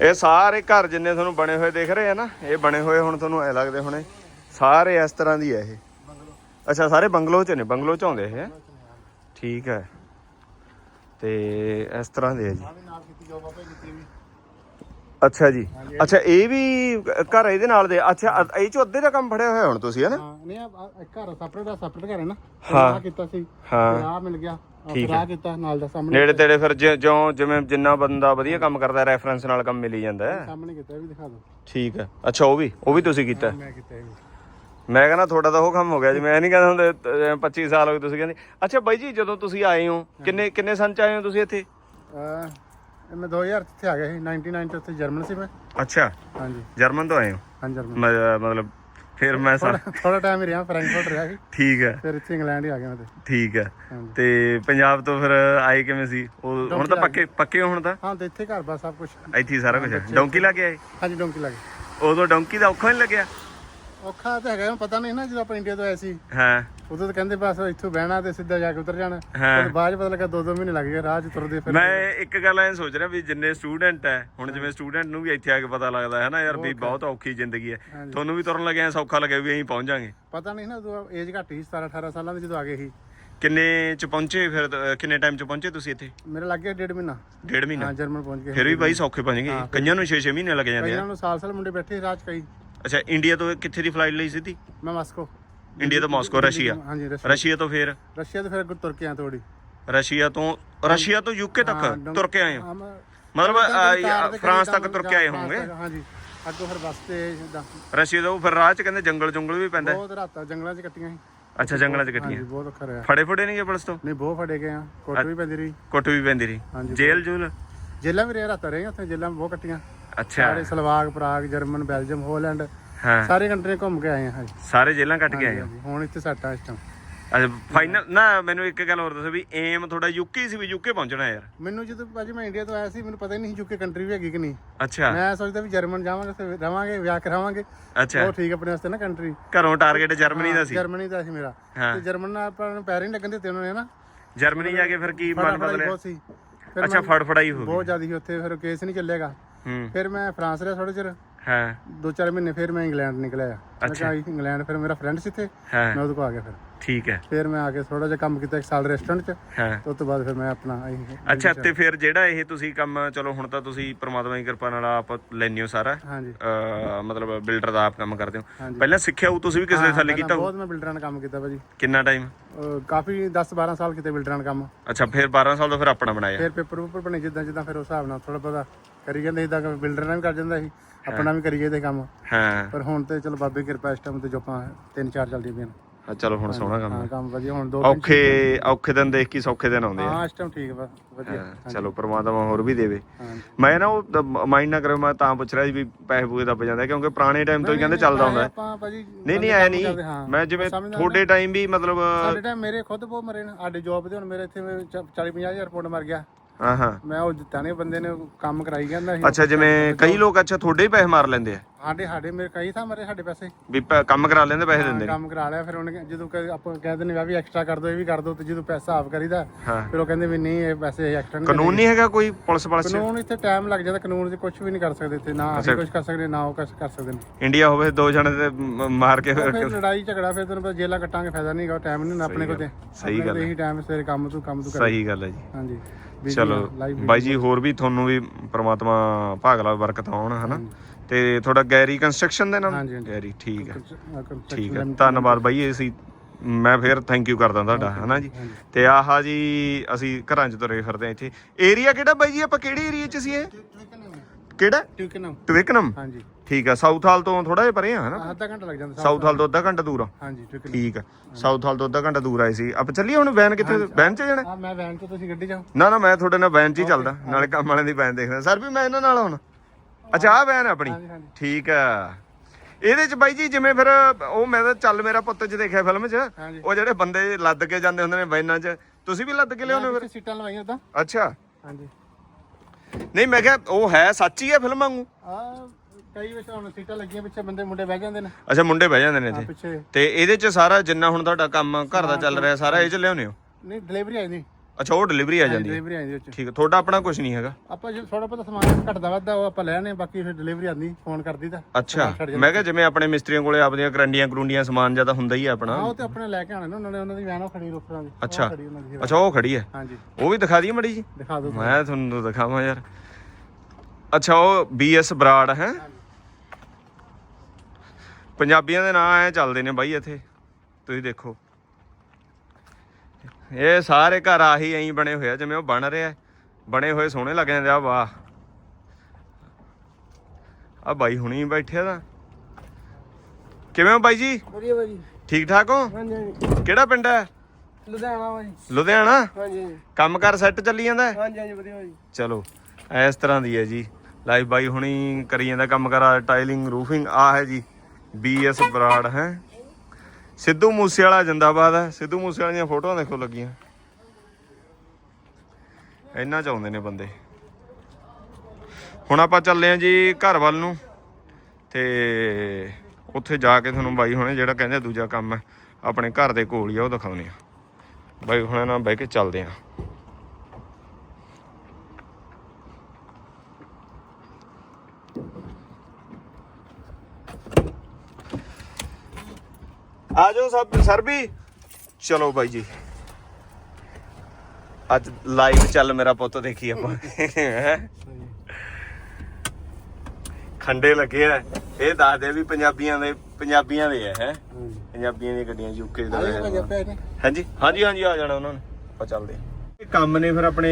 ਇਹ ਸਾਰੇ ਘਰ ਜਿੰਨੇ ਤੁਹਾਨੂੰ ਬਣੇ ਹੋਏ ਦਿਖ ਰਹੇ ਆ ਨਾ ਇਹ ਬਣੇ ਹੋਏ ਹੁਣ ਤੁਹਾਨੂੰ ਐ ਲੱਗਦੇ ਹੋਣੇ। ਸਾਰੇ ਇਸ ਤਰ੍ਹਾਂ ਦੀ ਹੈ ਇਹ। ਅੱਛਾ ਸਾਰੇ ਬੰਗਲੋ ਚ ਨੇ ਬੰਗਲੋ ਚ ਆਉਂਦੇ ਇਹ ਹੈਂ? ਠੀਕ ਹੈ। ਤੇ ਇਸ ਤਰ੍ਹਾਂ ਦੇ ਆ ਜੀ। ਨਾਲ ਕੀਤੀ ਜੋਬ ਆਪੇ ਕੀਤੀ ਵੀ ਅੱਛਾ ਜੀ। ਅੱਛਾ ਇਹ ਵੀ ਘਰ ਇਹਦੇ ਨਾਲ ਦੇ। ਅੱਛਾ ਅ- ਇਹ ਚ ਅੱਧੇ ਦਾ ਕੰਮ ਫੜਿਆ ਹੋਇਆ ਹੁਣ ਤੁਸੀਂ ਹੈ ਨਾ? ਹਾਂ ਨਹੀਂ ਆ ਆ ਇੱਕ ਘਰ ਸੈਪਰੇਟ ਦਾ ਸੈਪਰੇਟ ਘਰ ਹੈ ਨਾ। ਹਾਂ। ਆ ਕੀਤਾ ਸੀ ਹਾਂ। ਆ ਮਿਲ ਗਿਆ। ਠੀਕ ਠੀਕ ਹੈ। ਆ ਕੀਤਾ ਨਾਲ ਦਾ ਸਾਹਮਣੇ ਨੇੜੇ ਤੇੜੇ ਫਿਰ ਜਿ- ਜਿਉਂ ਜਿਵੇਂ ਜਿੰਨਾ ਬੰਦਾ ਵਧੀਆ ਕੰਮ ਕਰਦਾ ਰੈਫਰੈਂਸ ਨਾਲ ਕੰਮ ਮਿਲੀ ਜਾਂਦਾ ਹੈ। ਸਾਹਮਣੇ ਕੀਤਾ ਇਹ ਵੀ ਦਿਖਾ ਦਿਓ। ਠੀਕ ਹੈ। ਅੱਛਾ ਉਹ ਵੀ ਉਹ ਵੀ ਤੁਸੀਂ ਕੀਤਾ। ਮੈਂ ਕੀਤਾ ਇਹ ਵੀ। ਮੈਂ ਕਹਿੰਦਾ ਤੁਹਾਡਾ ਤਾਂ ਉਹ ਕੰਮ ਹੋ ਗਿਆ ਜੀ। ਮੈਂ ਨਹੀਂ ਕਹਿੰਦਾ ਹੁੰਦੇ ਅਹ 25 ਸਾਲ ਹੋ ਗਏ ਤੁਸੀਂ ਕਹਿੰਦੇ। ਅੱਛਾ ਬਾਈ ਜੀ ਜਦੋਂ ਤੁਸੀਂ ਆਏ ਹੋ ਕਿੰਨੇ ਕਿੰਨੇ ਸੰਨ ਚ ਆਏ ਹੋ ਤੁਸੀਂ ਇੱਥੇ? ਅਹ, ਮੈਂ 2000 ਚ ਇੱਥੇ ਆ ਗਿਆ ਸੀ 99 ਚ ਉੱਥੇ ਜਰਮਨ ਸੀ ਮੈਂ। ਅੱਛਾ। ਹਾਂਜੀ। ਜਰਮਨ ਤੋਂ ਆਏ ਹੋ? ਹਾਂ ਜਰਮਨ ਮ- ਮਤਲਬ ਫਿਰ ਮੈਂ ਸਾ ਥੋੜਾ ਟਾਈਮ ਹੀ ਰਿਹਾ ਫਰੈਂਕਫਰਟ ਰਿਹਾ ਸੀ। ਠੀਕ ਹੈ। ਫਿਰ ਇੱਥੇ ਇੰਗਲੈਂਡ ਹੀ ਆ ਗਿਆ ਮੈਂ ਤੇ। ਠੀਕ ਹੈ। ਹਾਂਜੀ। ਤੇ ਪੰਜਾਬ ਤੋਂ ਫਿਰ ਆਏ ਕਿਵੇਂ ਸੀ? ਉਹ ਹੁਣ ਤਾਂ ਪੱਕੇ ਪੱਕੇ ਹੋ ਹੁਣ ਤਾਂ? ਹਾਂ ਤੇ ਇੱਥੇ ਘਰ ਬਸ ਸਭ ਕੁਝ ਇੱਥੇ ਹੀ ਸਾਰਾ ਕੁਝ ਹੈ। ਡੌਂਕੀ ਲਾ ਕੇ ਆਏ? ਹਾਂਜੀ ਡੋਂਕੀ ਲੱਗੇ ਉਦੋਂ ਡੌਂਕੀ ਦਾ ਔਖਾ ਨਹੀਂ ਲੱਗਿਆ? ਔਖਾ ਤਾਂ ਹੈਗਾ ਪਤਾ ਨਹੀਂ ਨਾ ਜਦੋਂ ਆਪਾਂ ਇੰਡੀਆ ਤੋਂ ਆਏ ਸੀ। ਹਾਂ। ਉਦੋਂ ਤਾਂ ਕਹਿੰਦੇ ਬਸ ਇੱਥੋਂ ਬਹਿਣਾ ਤੇ ਸਿੱਧਾ ਜਾ ਕੇ ਉਤਰ ਜਾਣਾ। ਹਾਂ। ਬਾਅਦ 'ਚ ਪਤਾ ਲੱਗਾ ਦੋ ਦੋ ਮਹੀਨੇ ਲੱਗ ਗਏ ਰਾਹ 'ਚ ਤੁਰਦੇ ਫਿਰ ਮੈਂ ਇੱਕ ਗੱਲ ਐ ਸੋਚ ਰਿਹਾ ਵੀ ਜਿੰਨੇ ਸਟੂਡੈਂਟ ਐ ਹੁਣ ਜਿਵੇਂ ਸਟੂਡੈਂਟ ਨੂੰ ਵੀ ਇੱਥੇ ਆ ਕੇ ਪਤਾ ਲੱਗਦਾ ਹੈ ਨਾ ਯਾਰ ਵੀ ਬਹੁਤ। ਔਖੀ ਜ਼ਿੰਦਗੀ ਐ। ਤੁਹਾਨੂੰ ਵੀ ਤੁਰਨ ਲੱਗਿਆ ਸੌਖਾ ਲੱਗਿਆ ਵੀ ਅਸੀਂ ਪਹੁੰਚ ਜਾਾਂਗੇ। ਪਤਾ ਨਹੀਂ ਨਾ ਉਦੋਂ ਏਜ ਘੱਟ ਸੀ 17 18 ਸਾਲਾਂ ਦੀ ਜਦੋਂ ਆ ਗਏ ਸੀ। ਕਿੰਨੇ ਚ ਪਹੁੰਚੇ ਫਿਰ ਅਹ, ਕਿੰਨੇ ਟਾਈਮ ਚ ਪਹੁੰਚੇ ਤੁਸੀਂ ਇੱਥੇ? ਮੇਰੇ ਲੱਗ ਗਿਆ ਡੇਢ ਮਹੀਨਾ। ਡੇਢ ਮਹੀਨਾ? ਹਾਂ ਜਰਮਨ ਪਹੁੰਚ ਗਏ। ਫਿਰ ਵੀ ਬਾਈ ਸੌਖੇ ਪਹੁੰਚ ਗਏ। ਕਈਆਂ ਨੂੰ 6-6 ਮਹੀਨੇ ਲੱਗ ਜਾਂਦੇ ਆ। ਕਈਆਂ ਨੂੰ ਸਾਲ ਸਾਲ ਮੁੰਡੇ ਬੈਠੇ ਸੀ ਰਾਹ 'ਚ ਕਈ। ਅੱਛਾ ਇੰਡੀਆ ਤੋਂ ਕਿੱਥੇ ਦੀ ਫਲਾਈਟ ਲਈ ਸਿੱਧੀ ਮੈਂ ਮਾਸਕੋ। ਇੰਡੀਆ ਤੋਂ ਮਾਸਕੋ ਰਸ਼ੀਆ? ਹਾਂਜੀ ਰਸ਼ੀਆ। ਰਸ਼ੀਆ ਤੋਂ ਫਿਰ? ਰਸ਼ੀਆ ਤੋਂ ਫਿਰ ਅੱਗੇ ਤੁਰ ਕੇ ਆਇਆ ਥੋੜੀ ਰਸ਼ੀਆ ਤੋਂ ਰਸ਼ੀਆ ਤੋਂ ਯੂਕੇ ਤੱਕ ਤੁਰ ਕੇ ਆਏ ਹੋ? ਮਤਲਬ ਫਰਾਂਸ ਤੱਕ ਤੁਰ ਕੇ ਆਏ ਹੋਵੋਗੇ? ਹਾਂਜੀ ਅੱਗੋਂ ਫਿਰ ਬੱਸ ਤੇ ਰਸ਼ੀਆ ਤੋਂ ਫਿਰ ਰਾਹ ਚ ਕਹਿੰਦੇ ਜੰਗਲ ਜੰਗਲ ਵੀ ਪੈਂਦਾ। ਬਹੁਤ ਰਾਤਾਂ ਜੰਗਲਾਂ 'ਚ ਕੱਟੀਆਂ ਸੀ। ਅੱਛਾ ਜੰਗਲਾਂ ਚ ਕੱਟੀਆਂ। ਬਹੁਤ ਔਖਾ ਰਿਹਾ। ਫੜੇ ਫੜੇ ਨਹੀਂ ਗਏ ਪੁਲਿਸ ਤੋਂ? ਨਹੀਂ ਬਹੁਤ ਫੜੇ ਗਏ ਆ। ਕੁੱਟ ਵੀ ਪੈਂਦੀ ਰਹੀ। ਕੁੱਟ ਵੀ ਪੈਂਦੀ ਰਹੀ। ਜੇਲ੍ਹ ਜੂਲ ਜੇਲਾਂ ਵੀ ਰਹੇ ਰਾਤਾਂ ਰਹੇ ਉੱਥੇ ਜੇਲਾਂ ਬਹੁਤ ਕੱਟੀਆਂ। ਅੱਛਾ। ਸਾਰੇ ਸਲਵਾਗ ਪ੍ਰਾਗ ਜਰਮਨ ਬੈਲਜੀਅਮ ਹਾਲੈਂਡ ਹਾਂ। ਸਾਰੇ ਕੰਟਰੀ ਘੁੰਮ ਕੇ ਆਏ ਹਾਂਜੀ ਸਾਰੇ ਜੇਲ੍ਹਾਂ ਕੱਟ ਕੇ ਆਏ ਹੋ ਹਾਂਜੀ, ਹੁਣ ਇੱਥੇ ਸੱਟ ਆ ਇਸ ਟਾਈਮ ਅੱਛਾ ਫਾਈਨਲ ਨਾ ਮੈਨੂੰ ਇੱਕ ਗੱਲ ਹੋਰ ਦੱਸੋ ਵੀ ਏਮ ਤੁਹਾਡਾ ਯੂਕੇ ਸੀ ਵੀ ਯੂਕੇ ਪਹੁੰਚਣਾ ਯਾਰ। ਮੈਨੂੰ ਜਦੋਂ ਭਾਜੀ ਮੈਂ ਇੰਡੀਆ ਤੋਂ ਆਇਆ ਸੀ ਮੈਨੂੰ ਪਤਾ ਹੀ ਨਹੀਂ ਯੂਕੇ ਕੰਟਰੀ ਵੀ ਹੈਗੀ ਕਿ ਨਹੀਂ। ਅੱਛਾ। ਮੈਂ ਸੋਚਦਾ ਵੀ ਜਰਮਨ ਜਾਵਾਂਗੇ ਤੇ ਰਵਾਂਗੇ ਵਿਆਹ ਕਰਾਵਾਂਗੇ। ਅੱਛਾ। ਉਹ ਠੀਕ ਆਪਣੇ ਵਾਸਤੇ ਨਾ ਕੰਟਰੀ ਘਰੋਂ ਟਾਰਗੇਟ ਜਰਮਨੀ ਦਾ ਸੀ। ਜਰਮਨੀ ਦਾ ਸੀ ਮੇਰਾ। ਹਾਂ। ਤੇ ਜਰਮਨ ਨਾਲ ਆਪਾਂ ਨੂੰ ਪੈਰ ਹੀ ਨਹੀਂ ਲੱਗਣ ਦਿੱਤੇ ਉਹਨਾਂ ਨੇ ਨਾ। ਜਰਮਨੀ ਜਾ ਕੇ ਫਿਰ ਕੀ ਮਨ ਫੜਾਫੜਾਈ ਬਦਲਿਆ? ਬਹੁਤ ਸੀ। ਫਿਰ ਅੱਛਾ ਫੜ ਫੜਾਈ ਹੋ ਗਈ। ਬਹੁਤ ਜ਼ਿਆਦਾ ਸੀ ਉੱਥੇ ਫਿਰ ਕੇਸ ਨਹੀਂ ਚੱਲੇਗਾ। ਹੂੰ। ਫਿਰ ਮੈਂ ਫਰਾਂਸ ਰਿਹਾ ਥੋੜੇ ਚਿਰ। ਹਾਂ। ਦੋ ਚਾਰ ਮਹੀਨੇ ਫਿਰ ਮੈਂ ਇੰਗਲੈਂਡ ਨਿਕਲਿਆ। ਮੈਂ ਕਿਹਾ ਇੰਗਲੈਂਡ ਫਿਰ ਮੇਰਾ ਫਰੈਂਡ ਸੀ ਇੱਥੇ। ਮੈਂ ਉਹਦੇ ਕੋਲ ਆ ਗਿਆ ਫਿਰ। ਠੀਕ ਹੈ। ਫਿਰ ਮੈਂ ਆ ਕੇ ਥੋੜਾ ਜਿਹਾ ਕੰਮ ਕੀਤਾ ਇੱਕ ਸਾਲ ਰੈਸਟੋਰੈਂਟ 'ਚ। ਹਾਂ। ਤੇ ਉਸ ਤੋਂ ਬਾਅਦ ਫਿਰ ਮੈਂ ਆਪਣਾ ਆਈ ਅੱਛਾ ਤੇ ਫਿਰ ਜਿਹੜਾ ਇਹ ਤੁਸੀਂ ਕੰਮ ਚਲੋ ਹੁਣ ਤਾਂ ਤੁਸੀਂ ਪ੍ਰਮਾਤਮਾ ਦੀ ਕਿਰਪਾ ਨਾਲ ਆਪ ਲੈਂਦੇ ਹੋ ਸਾਰਾ। ਹਾਂਜੀ। ਅਹ ਮਤਲਬ ਬਿਲਡਰ ਦਾ ਆਪ ਕੰਮ ਕਰਦੇ ਹੋ। ਹਾਂਜੀ। ਪਹਿਲਾਂ ਸਿੱਖਿਆ ਉਹ ਤੁਸੀਂ ਵੀ ਕਿਸੇ ਦੇ ਥੱਲੇ ਕੀਤਾ ਹੋਊ? ਬਹੁਤ ਮੈਂ ਬਿਲਡਰਾਂ ਨਾਲ ਕੰਮ ਕੀਤਾ ਭਾਜੀ। ਕਿੰਨਾ ਟਾਈਮ ਅਹ ਕਾਫੀ 10 12 ਸਾਲ ਕੀਤੇ ਬਿਲਡਰਾਂ ਨਾਲ ਕੰਮ। ਅੱਛਾ ਫਿਰ 12 ਸਾਲ ਤੋਂ ਫਿਰ ਆਪਣਾ ਬਣਾਇਆ। ਫਿਰ ਪੇਪਰ ਉੱਪਰ ਬਣੇ ਜਿੱਦਾਂ ਜਿੱਦਾਂ ਫਿਰ ਉਸ ਹਿਸਾਬ ਨਾਲ ਥੋੜਾ ਬਹੁਤਾ ਕਰੀ ਜਾਂਦੇ ਜਿੱਦਾਂ ਬਿਲਡਰ ਨਾਲ ਵੀ ਕਰ ਜਾਂਦਾ ਸੀ। ਆਪਣਾ ਵੀ ਕਰੀਏ ਤੇ ਕੰਮ। ਹਾਂ। ਪਰ ਹੁਣ ਤੇ ਚਲੋ ਬਾਬੇ ਦੀ ਕਿਰਪਾ ਇਸ ਟਾਈਮ ਤੇ ਜੋਪਾਂ ਤਿੰਨ ਚਾਰ ਚੱਲਦੀਆਂ ਪਈਆਂ ਨੇ। ਆ ਚਲੋ ਹੁਣ ਸੋਹਣਾ ਕੰਮ ਹਾਂ ਕੰਮ ਵਧੀਆ ਹੁਣ ਦੋ ਔਖੇ ਔਖੇ ਦਿਨ ਦੇਖ ਕੇ ਸੌਖੇ ਦਿਨ ਆਉਂਦੇ ਆ। ਹਾਂ ਇਸ ਟਾਈਮ ਠੀਕ ਵਾ ਵਧੀਆ ਹਾਂ, ਚਲੋ ਪ੍ਰਮਾਤਮਾ ਹੋਰ ਵੀ ਦੇਵੇ। ਹਾਂ ਮੈਂ ਨਾ ਉਹ ਮਾਈਂਡ ਨਾ ਕਰੋ ਮੈਂ ਤਾਂ ਪੁੱਛ ਰਿਹਾ ਸੀ ਵੀ ਪੈਸੇ ਪੂਏ ਦੱਬ ਜਾਂਦੇ ਆ, ਕਿਉਂਕਿ ਪੁਰਾਣੇ ਟਾਈਮ ਤੋਂ ਹੀ ਕਹਿੰਦੇ ਚੱਲਦਾ ਹੁੰਦਾ। ਹੈ। ਆਪਾਂ ਭਾਜੀ ਨਹੀਂ ਨਹੀਂ ਆਇਆ ਨਹੀਂ। ਮੈਂ ਜਿਵੇਂ ਤੁਹਾਡੇ ਟਾਈਮ ਵੀ ਮਤਲਬ ਸਾਡੇ ਟਾਈਮ ਮੇਰੇ ਖੁਦ ਬਹੁਤ ਮਰੇ ਨੇ ਸਾਡੇ ਜੌਬ ਤੇ ਹੁਣ ਮੇਰੇ ਇੱਥੇ 40 50000 ਰਿਪੋਰਟ ਮਰ ਗਿਆ। ਹਾਂ ਹਾਂ। ਮੈਂ ਉਹ ਦਿੱਤਾ ਨਹੀਂ ਬੰਦੇ ਨੇ ਕੰਮ ਕਰਾਈ ਜਾਂਦਾ ਸੀ। ਅੱਛਾ ਜਿਵੇਂ ਕਈ ਲੋਕ ਅੱਛਾ ਤੁਹਾਡੇ ਹੀ ਪੈਸੇ ਮਾਰ ਲੈਂਦੇ ਆ। ਸਾਡੇ ਸਾਡੇ ਮੇਰੇ ਕਈ ਥਾਂ ਮਰੇ ਸਾਡੇ ਪੈਸੇ। ਵੀ ਪ- ਕੰਮ ਕਰਾ ਲੈਂਦੇ ਪੈਸੇ ਦਿੰਦੇ ਨੇ। ਕੰਮ ਕਰਾ ਲਿਆ ਫਿਰ ਉਹਨੇ ਜਦੋਂ ਆਪਾਂ ਕਹਿ ਦਿੰਦੇ ਵੀ ਐਕਸਟਰਾ ਕਰ ਦੋ ਇਹ ਵੀ ਕਰ ਦੋ ਤੇ ਜਦੋਂ ਪੈਸਾ ਹਿਸਾਬ ਕਰੀਦਾ ਹਾਂ। ਫਿਰ ਉਹ ਕਹਿੰਦੇ ਵੀ ਨਹੀਂ ਇਹ ਪੈਸੇ ਐਕਸਟਰਾ ਨਹੀਂ ਕਾਨੂੰਨ ਨਹੀਂ ਹੈਗਾ ਕੋਈ ਪੁਲਿਸ ਚ? ਕਾਨੂੰਨ ਇੱਥੇ ਟਾਈਮ ਲੱਗ ਜਾਂਦਾ ਕਾਨੂੰਨ 'ਚ ਕੁਝ ਵੀ ਨਹੀਂ ਕਰ ਸਕਦੇ ਇੱਥੇ ਨਾ ਅਸੀਂ ਕੁਝ ਕਰ ਸਕਦੇ ਨਾ ਉਹ ਕੁਛ ਕਰ ਸਕਦੇ ਨੇ। ਇੰਡੀਆ ਹੋਵੇ ਦੋ ਜਣੇ ਤੇ ਮ- ਮਾਰ ਕੇ ਫਿਰ ਫਿਰ ਲੜਾਈ ਝਗੜਾ ਫਿਰ ਤੈਨੂੰ ਪਤਾ ਜੇਲਾਂ ਕੱਟਾਂਗੇ ਫਾਇਦਾ ਨਹੀਂਗਾ ਟਾਈਮ ਨਹੀਂ ਆਪਣੇ ਕੋਲ ਤੇ। ਸਹੀ ਗੱਲ ਇਹੀ ਟਾਈਮ ਸਵੇਰੇ ਕੰਮ ਤੋਂ ਕੰਮ ਤੋਂ ਕਰ ਸਹੀ ਗੱਲ ਹੈ ਜੀ। ਹਾਂਜੀ। ਚਲੋ ਬਾਈ ਜੀ ਹੋਰ ਵੀ ਤੁਹਾਨੂੰ ਵੀ ਪ੍ਰਮਾਤਮਾ ਭਾਗ ਲਾ ਬਰਕਤ ਆਉਣ ਹਨਾ? ਤੇ ਤੁਹਾਡਾ ਗੈਰੀ ਕੰਸਟਰਕਸ਼ਨ ਦੇ ਨਾਲ? ਹਾਂਜੀ, ਹਾਂਜੀ। ਗੈਰੀ ਠੀਕ ਹੈ। ਠੀਕ ਹੈ। ਧੰਨਵਾਦ ਬਾਈ ਇਹ ਸੀ ਮੈਂ ਫੇਰ ਥੈਂਕ ਯੂ ਕਰਦਾ ਤੁਹਾਡਾ ਹਨਾ ਜੀ? ਤੇ ਆਹਾ ਜੀ ਅਸੀਂ ਘਰਾਂ 'ਚ ਤੁਰੇ ਫਿਰਦੇ ਆ ਇੱਥੇ। ਏਰੀਆ ਕਿਹੜਾ ਬਾਈ ਜੀ? ਆਪਾਂ ਕਿਹੜੇ ਏਰੀਆ 'ਚ ਸੀ ਇਹ? ਕਿਹੜਾ? ਟਿਊਕਨਮ ਟਵਿਕਨਮ ਹਾਂਜੀ। ਠੀਕ ਆ ਸਾਊਥ ਹਾਲ ਤੋਂ ਥੋੜਾ ਜਿਹਾ ਪਰੇ ਆ ਹਨਾ? ਅੱਧਾ ਘੰਟਾ ਲੱਗ ਜਾਂਦਾ ਸਾਊਥ ਹਾਲ ਤੋਂ ਅੱਧਾ ਘੰਟਾ ਦੂਰ ਆ। ਹਾਂਜੀ ਟਿਊਕਨਮ ਠੀਕ ਆ ਸਾਊਥ ਹਾਲ ਤੋਂ ਅੱਧਾ ਘੰਟਾ ਦੂਰ ਆਏ ਸੀ। ਆਪਾਂ ਚੱਲੀਏ ਹੁਣ ਵੈਨ ਕਿੱਥੇ ਵੈਨ 'ਚ ਜਾਣਾ? ਆ ਮੈਂ ਵੈਨ ਤੋਂ ਤੁਸੀਂ ਗੱਡੀ ਜਾਓ ਨਾ ਨਾ ਮੈਂ ਤੁਹਾਡੇ ਨਾਲ ਵੈਨ 'ਚ ਹੀ ਚੱਲਦਾ। ਨਾਲੇ ਕੰਮ ਵਾਲਿਆਂ ਦੀ ਵੈਨ ਦੇਖਦਾ। ਸਰ ਵੀ ਮੈਂ ਇਹਨਾਂ ਨਾਲ ਹੁਣ। ਅੱਛਾ ਆ ਵੈਨ ਆਪਣੀ। ਠੀਕ ਆ। ਇਹਦੇ ਚ ਬਾਈ ਜੀ ਜਿਵੇਂ ਫਿਰ ਉਹ ਮੈਂ ਤਾਂ ਚੱਲ ਮੇਰਾ ਪੁੱਤ ਚ ਦੇਖਿਆ ਫਿਲਮ 'ਚ। ਉਹ ਜਿਹੜੇ ਬੰਦੇ ਲੱਦ ਕੇ ਜਾਂਦੇ ਹੁੰਦੇ ਨੇ ਵੈਨਾਂ 'ਚ ਤੁਸੀਂ ਵੀ ਲੱਦ ਕੇ ਲਿਆਉਂਦੇ ਹੋ ਫਿਰ? ਸੀਟਾਂ ਲਵਾਈਆਂ ਉਦਾਂ ਅੱਛਾ। ਹਾਂਜੀ। ਨਹੀਂ ਮੈਂ ਕਿਹਾ ਉਹ ਹੈ ਸੱਚੀ ਹੈ ਫਿਲਮ ਵਾਂਗੂ? ਆ ਕਈ ਵਿੱਚ ਹੁਣ ਸੀਟਾਂ ਲੱਗੀਆਂ ਪਿੱਛੇ ਬੰਦੇ ਮੁੰਡੇ ਬਹਿ ਜਾਂਦੇ ਨੇ। ਅੱਛਾ ਮੁੰਡੇ ਬਹਿ ਜਾਂਦੇ ਨੇ ਇੱਥੇ। ਤੇ ਇਹਦੇ ਚ ਸਾਰਾ ਜਿੰਨਾ ਹੁਣ ਤੁਹਾਡਾ ਕੰਮ ਘਰ ਦਾ ਚੱਲ ਰਿਹਾ ਸਾਰਾ ਇਹ ਚ ਲਿਆਉਂਦੇ ਹੋ? ਨਹੀਂ ਡਿਲੀਵਰੀ ਆਈ ਨਹੀਂ। ਅੱਛਾ ਉਹ ਡਿਲੀਵਰੀ ਆ ਜਾਂਦੀ ਹੈ। ਡਿਲੀਵਰੀ ਆਈ ਵਿੱਚ। ਠੀਕ ਹੈ ਤੁਹਾਡਾ ਆਪਣਾ ਕੁਝ ਨਹੀਂ ਹੈਗਾ। ਆਪਾਂ ਜੇ ਥੋੜਾ ਬਹੁਤਾ ਸਮਾਨ ਘਟਦਾ ਵੱਧਦਾ ਉਹ ਆਪਾਂ ਲੈ ਆਨੇ ਬਾਕੀ ਫਿਰ ਡਿਲੀਵਰੀ ਆਉਂਦੀ ਫੋਨ ਕਰਦੀ ਤਾਂ। ਅੱਛਾ ਮੈਂ ਕਿਹਾ ਜਿਵੇਂ ਆਪਣੇ ਮਿਸਤਰੀਆਂ ਕੋਲੇ ਆਪਦੀਆਂ ਕਰੰਡੀਆਂ ਕਰੂੰਡੀਆਂ ਸਮਾਨ ਜ਼ਿਆਦਾ ਹੁੰਦਾ ਹੀ ਆ ਆਪਣਾ। ਹਾਂ ਉਹ ਤੇ ਆਪਣੇ ਲੈ ਕੇ ਆਣੇ ਨੇ ਉਹਨਾਂ ਨੇ ਉਹਨਾਂ ਦੀ ਵੈਨ ਉਹ ਖੜੀ ਰੋਕਰਾਂ ਦੀ। ਉਹ ਅੱਛਾ ਖੜੀ ਉਹਨਾਂ ਦੀ ਅੱਛਾ ਉਹ ਖੜੀ ਹੈ? ਹਾਂਜੀ। ਉਹ ਵੀ ਦਿਖਾ ਦਈਏ ਮੜੀ ਜੀ ਦਿਖਾ ਦਿਓ ਮੈਂ ਤੁਹਾਨੂੰ ਦਿਖਾਵਾਂ ਯਾਰ। ਅੱਛਾ ਉਹ ਬੀਐਸ ਬਰਾੜ ਹੈ। ਪੰਜਾਬੀਆਂ ਦੇ ਨਾਂ ਐ ਚੱਲਦੇ ਨੇ ਬਾਈ ਇੱਥੇ। ਤੁਸੀਂ ਦੇਖੋ। ਇਹ ਸਾਰੇ ਘਰ ਆਹੀ ਐਂ ਬਣੇ ਹੋਏ ਆ ਜਿਵੇਂ ਉਹ ਬਣ ਰਿਹਾ ਬਣੇ ਹੋਏ ਸੋਹਣੇ ਲੱਗ ਜਾਂਦੇ ਆ ਵਾਹ। ਆ ਬਾਈ ਹੁਣੀ ਬੈਠੇ ਦਾ ਕਿਵੇਂ ਹੋ ਬਾਈ ਜੀ? ਵਧੀਆ ਭਾਜੀ ਠੀਕ ਠਾਕ ਹੋ? ਹਾਂਜੀ ਹਾਂਜੀ। ਕਿਹੜਾ ਪਿੰਡ ਹੈ? ਲੁਧਿਆਣਾ ਭਾਜੀ ਲੁਧਿਆਣਾ? ਹਾਂਜੀ ਕੰਮ ਕਰ ਸੈੱਟ ਚੱਲੀ ਜਾਂਦਾ? ਹਾਂਜੀ ਹਾਂਜੀ ਵਧੀਆ ਭਾਜੀ ਚਲੋ ਇਸ ਤਰ੍ਹਾਂ ਦੀ ਹੈ ਜੀ। ਲਾਈਵ ਬਾਈ ਹੁਣੀ ਕਰੀ ਜਾਂਦਾ ਕੰਮ ਕਰਾ ਟਾਈਲਿੰਗ ਰੂਫਿੰਗ ਆ ਹੈ ਜੀ ਬੀਐਸ ਬਰਾੜ ਹੈ। ਸਿੱਧੂ ਮੂਸੇ ਵਾਲਾ ਜਿੰਦਾਬਾਦ ਹੈ। ਸਿੱਧੂ ਮੂਸੇ ਵਾਲੀਆਂ ਫੋਟੋਆਂ ਦੇਖੋ ਲੱਗੀਆਂ। ਇੰਨਾ ਚ ਆਉਂਦੇ ਨੇ ਬੰਦੇ। ਹੁਣ ਆਪਾਂ ਚੱਲੇ ਆ ਜੀ ਘਰ ਵੱਲ ਨੂੰ। ਤੇ ਉੱਥੇ ਜਾ ਕੇ ਤੁਹਾਨੂੰ ਬਾਈ ਹੁਣੇ ਜਿਹੜਾ ਕਹਿੰਦੇ ਦੂਜਾ ਕੰਮ ਹੈ, ਆਪਣੇ ਘਰ ਦੇ ਕੋਲ ਹੀ ਆ, ਉਹ ਦਿਖਾਉਣੇ ਆ ਬਾਈ ਹੁਣੇ ਨਾਲ ਬਹਿ ਕੇ ਚੱਲਦੇ ਆ ਆ ਜਾਓ ਸਭ ਸਰ ਵੀ। ਚਲੋ ਬਾਈ ਜੀ। ਅੱਜ ਲਾਈਵ ਚੱਲ ਮੇਰਾ ਪੁੱਤ ਦੇਖੀ ਆਪਾਂ। ਹੈਂ? ਖੰਡੇ ਲੱਗੇ ਆ। ਇਹ ਦੱਸਦੇ ਵੀ ਪੰਜਾਬੀਆਂ ਦੇ ਪੰਜਾਬੀਆਂ ਦੇ ਆ ਹੈ? ਪੰਜਾਬੀਆਂ ਦੀਆਂ ਗੱਡੀਆਂ ਯੂਕੇ ਦਾ। ਹੈ। ਹਾਂਜੀ ਹਾਂਜੀ ਹਾਂਜੀ ਆ ਜਾਣਾ ਉਹਨਾਂ ਨੇ। ਆਪਾਂ ਚੱਲਦੇ ਕੰਮ ਨੇ ਫਿਰ ਆਪਣੇ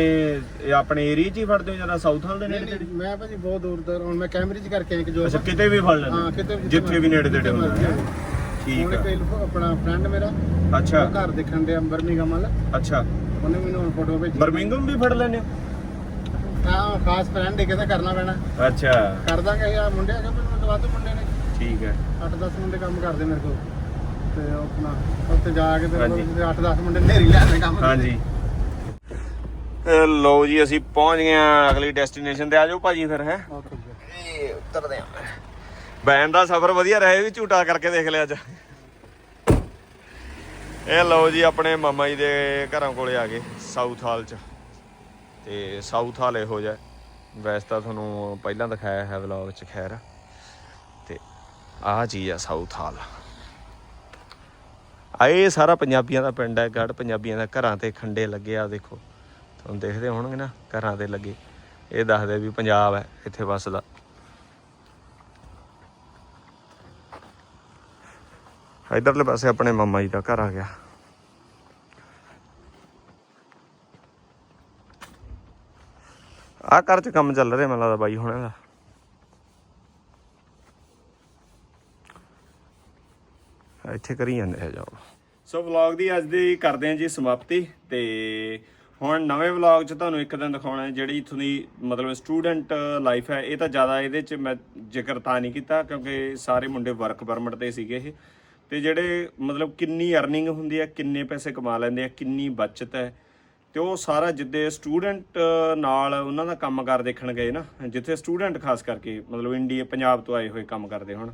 ਆਪਣੇ ਏਰੀਆ 'ਚ ਹੀ ਫੜਦੇ ਹੋ ਜਾਂ ਸਾਊਥ ਹਾਲ ਦੇ ਨੇੜੇ ਤੇੜੇ? ਮੈਂ ਭਾਜੀ ਬਹੁਤ ਦੂਰ ਦੂਰ ਹੁਣ ਮੈਂ ਕੈਮਰੇ 'ਚ ਕਰਕੇ ਆਇਆ ਕਿ ਜੋ ਅੱਛਾ ਕਿਤੇ ਵੀ ਫੜ ਹਾਂ? ਲੈਂਦੇ ਕਿਤੇ ਵੀ ਜਿੱਥੇ ਵੀ ਨੇੜੇ ਤੇੜੇ ਹੁੰਦੇ। ਠੀਕ ਹੁਣ ਆ। ਕੋਈ ਆਪਣਾ ਫਰੈਂਡ ਮੇਰਾ ਅੱਛਾ। ਉਹ ਘਰ ਦੇਖਣ ਦੇ ਅੰਬਰ ਨਿਗਮ ਵਾਲਾ। ਅੱਛਾ। ਉਹਨੇ ਮੈਨੂੰ ਹੁਣ ਫੋਟੋ ਭੇਜੀ। ਬਰਮਿੰਗਮ ਵੀ ਫੜ ਲੈਂਦੇ ਹੋ? ਹਾਂ ਖਾਸ ਫਰੈਂਡ ਹੈ ਕਿਤੇ ਕਰਨਾ ਪੈਣਾ। ਅੱਛਾ। ਕਰ ਦਾਂਗੇ ਆ ਮੁੰਡੇ ਹੈਗੇ ਪਰ ਵੱਧ ਮੁੰਡੇ ਨੇ। ਠੀਕ ਹੈ 8-10 ਮੁੰਡੇ ਕੰਮ ਕਰਦੇ ਮੇਰੇ ਕੋਲ। ਤੇ ਉਹ ਆਪਣਾ ਉੱਥੇ ਜਾ ਕੇ ਤੇ ਹਾਂਜੀ। 8-10 ਮੁੰਡੇ ਨੇਰੀ ਲੈਣੇ ਕੰਮ ਹਾਂਜੀ। ਇਹ ਲਓ ਜੀ ਅਸੀਂ ਪਹੁੰਚ ਗਏ ਆ ਅਗਲੀ ਡੈਸਟੀਨੇਸ਼ਨ ਤੇ। ਆ ਜਾਓ ਭਾਜੀ ਫਿਰ ਹੈ। ਓਕੇ ਜੀ। ਇਹ ਉਤਰਦੇ ਆ ਬੈਨ ਦਾ ਸਫ਼ਰ ਵਧੀਆ ਰਿਹਾ ਵੀ ਝੂਟਾ ਕਰਕੇ ਦੇਖ ਲਿਆ ਅੱਜ। ਇਹ ਲਓ ਜੀ ਆਪਣੇ ਮਾਮਾ ਜੀ ਦੇ ਘਰਾਂ ਕੋਲੇ ਆ ਗਏ ਸਾਊਥ ਹਾਲ ਚ। ਤੇ ਸਾਊਥ ਹਾਲ ਇਹੋ ਜਿਹਾ ਵੈਸੇ ਤਾਂ ਤੁਹਾਨੂੰ ਪਹਿਲਾਂ ਦਿਖਾਇਆ ਹੈ ਵਲੌਗ ਚ, ਖੈਰ। ਤੇ ਆਹ ਚੀਜ਼ ਆ ਸਾਊਥ ਹਾਲ ਆ ਇਹ ਸਾਰਾ ਪੰਜਾਬੀਆਂ ਦਾ ਪਿੰਡ ਹੈ ਗੜ ਪੰਜਾਬੀਆਂ ਦਾ ਘਰਾਂ ਤੇ ਖੰਡੇ ਲੱਗੇ ਆ, ਦੇਖੋ। ਤੁਹਾਨੂੰ ਦੇਖਦੇ ਹੋਣਗੇ ਨਾ, ਘਰਾਂ ਤੇ ਲੱਗੇ। ਇਹ ਦੱਸਦੇ ਵੀ ਪੰਜਾਬ ਹੈ, ਇੱਥੇ ਵੱਸਦਾ। ਇਧਰਲੇ ਪਾਸੇ ਆਪਣੇ ਮਾਮਾ ਜੀ ਦਾ ਘਰ ਆ ਗਿਆ। ਆ ਘਰ ਚ ਕੰਮ ਚੱਲ ਰਿਹਾ ਮੈਨੂੰ ਲੱਗਦਾ ਬਾਈ ਹੁਣਾਂ ਦਾ। ਇੱਥੇ ਕਰੀ ਜਾਂਦੇ ਆ ਜਾਓ ਸੋ ਵਲੌਗ ਦੀ ਅੱਜ ਦੀ ਕਰਦੇ ਹਾਂ ਜੀ ਸਮਾਪਤੀ ਤੇ ਹੁਣ ਨਵੇਂ ਵਲੌਗ 'ਚ ਤੁਹਾਨੂੰ ਇੱਕ ਦਿਨ ਦਿਖਾਉਣਾ ਹੈ ਜਿਹੜੀ ਇਥੋਂ ਦੀ ਮਤਲਬ ਸਟੂਡੈਂਟ ਲਾਈਫ ਹੈ, ਇਹ ਤਾਂ ਜ਼ਿਆਦਾ ਇਹਦੇ 'ਚ ਮੈਂ ਜ਼ਿਕਰ ਤਾਂ ਨਹੀਂ ਕੀਤਾ ਕਿਉਂਕਿ ਸਾਰੇ ਮੁੰਡੇ ਵਰਕ ਪਰਮਿਟ ਤੇ ਸੀਗੇ ਇਹ। ਤੇ ਜਿਹੜੇ ਮਤਲਬ ਕਿੰਨੀ ਅਰਨਿੰਗ ਹੁੰਦੀ ਹੈ, ਕਿੰਨੇ ਪੈਸੇ ਕਮਾ ਲੈਂਦੇ ਆ ਕਿੰਨੀ ਬਚਤ ਹੈ, ਤੇ ਉਹ ਸਾਰਾ ਜਿੱਦੇ ਸਟੂਡੈਂਟ ਨਾਲ ਉਹਨਾਂ ਦਾ ਕੰਮਕਾਰ ਦੇਖਣ ਗਏ ਨਾ, ਜਿੱਥੇ ਸਟੂਡੈਂਟ ਖਾਸ ਕਰਕੇ, ਮਤਲਬ ਇੰਡੀਆ, ਪੰਜਾਬ ਤੋਂ ਆਏ ਹੋਏ ਕੰਮ ਕਰਦੇ ਹੁਣ,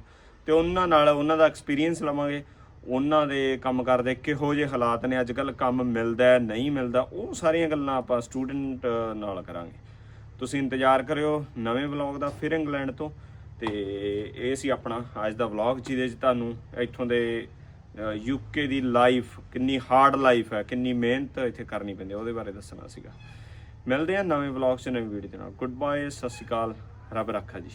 ਤੇ ਉਹਨਾਂ ਨਾਲ ਉਹਨਾਂ ਦਾ ਐਕਸਪੀਰੀਅੰਸ ਲਵਾਂਗੇ। ਉਹਨਾਂ ਦੇ ਕੰਮ ਕਰਦੇ ਕਿਹੋ ਜਿਹੇ ਹਾਲਾਤ ਨੇ ਅੱਜ ਕੱਲ ਕੰਮ ਮਿਲਦਾ ਹੈ, ਨਹੀਂ ਮਿਲਦਾ, ਉਹ ਸਾਰੀਆਂ ਗੱਲਾਂ ਆਪਾਂ ਸਟੂਡੈਂਟ ਨਾਲ ਕਰਾਂਗੇ। ਤੁਸੀਂ ਇੰਤਜ਼ਾਰ ਕਰਿਓ, ਨਵੇਂ ਵਲੌਗ ਦਾ ਫਿਰ ਇੰਗਲੈਂਡ ਤੋਂ। ਤੇ ਇਹ ਸੀ ਆਪਣਾ ਅੱਜ ਦਾ ਵਲੌਗ ਜਿਹਦੇ ਚ ਤੁਹਾਨੂੰ ਇੱਥੋਂ ਦੇ ਯੂਕੇ ਦੀ ਲਾਈਫ ਕਿੰਨੀ ਹਾਰਡ ਲਾਈਫ ਹੈ, ਕਿੰਨੀ ਮਿਹਨਤ ਇੱਥੇ ਕਰਨੀ ਪੈਂਦੀ ਉਹਦੇ ਬਾਰੇ ਦੱਸਣਾ ਸੀਗਾ। ਮਿਲਦੇ ਹਾਂ ਨਵੇਂ ਵਲੌਗ 'ਚ, ਨਵੀਂ ਵੀਡੀਓ ਦੇ ਨਾਲ। ਗੁੱਡ ਬਾਏ ਸਤਿ ਸ਼੍ਰੀ ਅਕਾਲ, ਰੱਬ ਰੱਖਾ ਜੀ।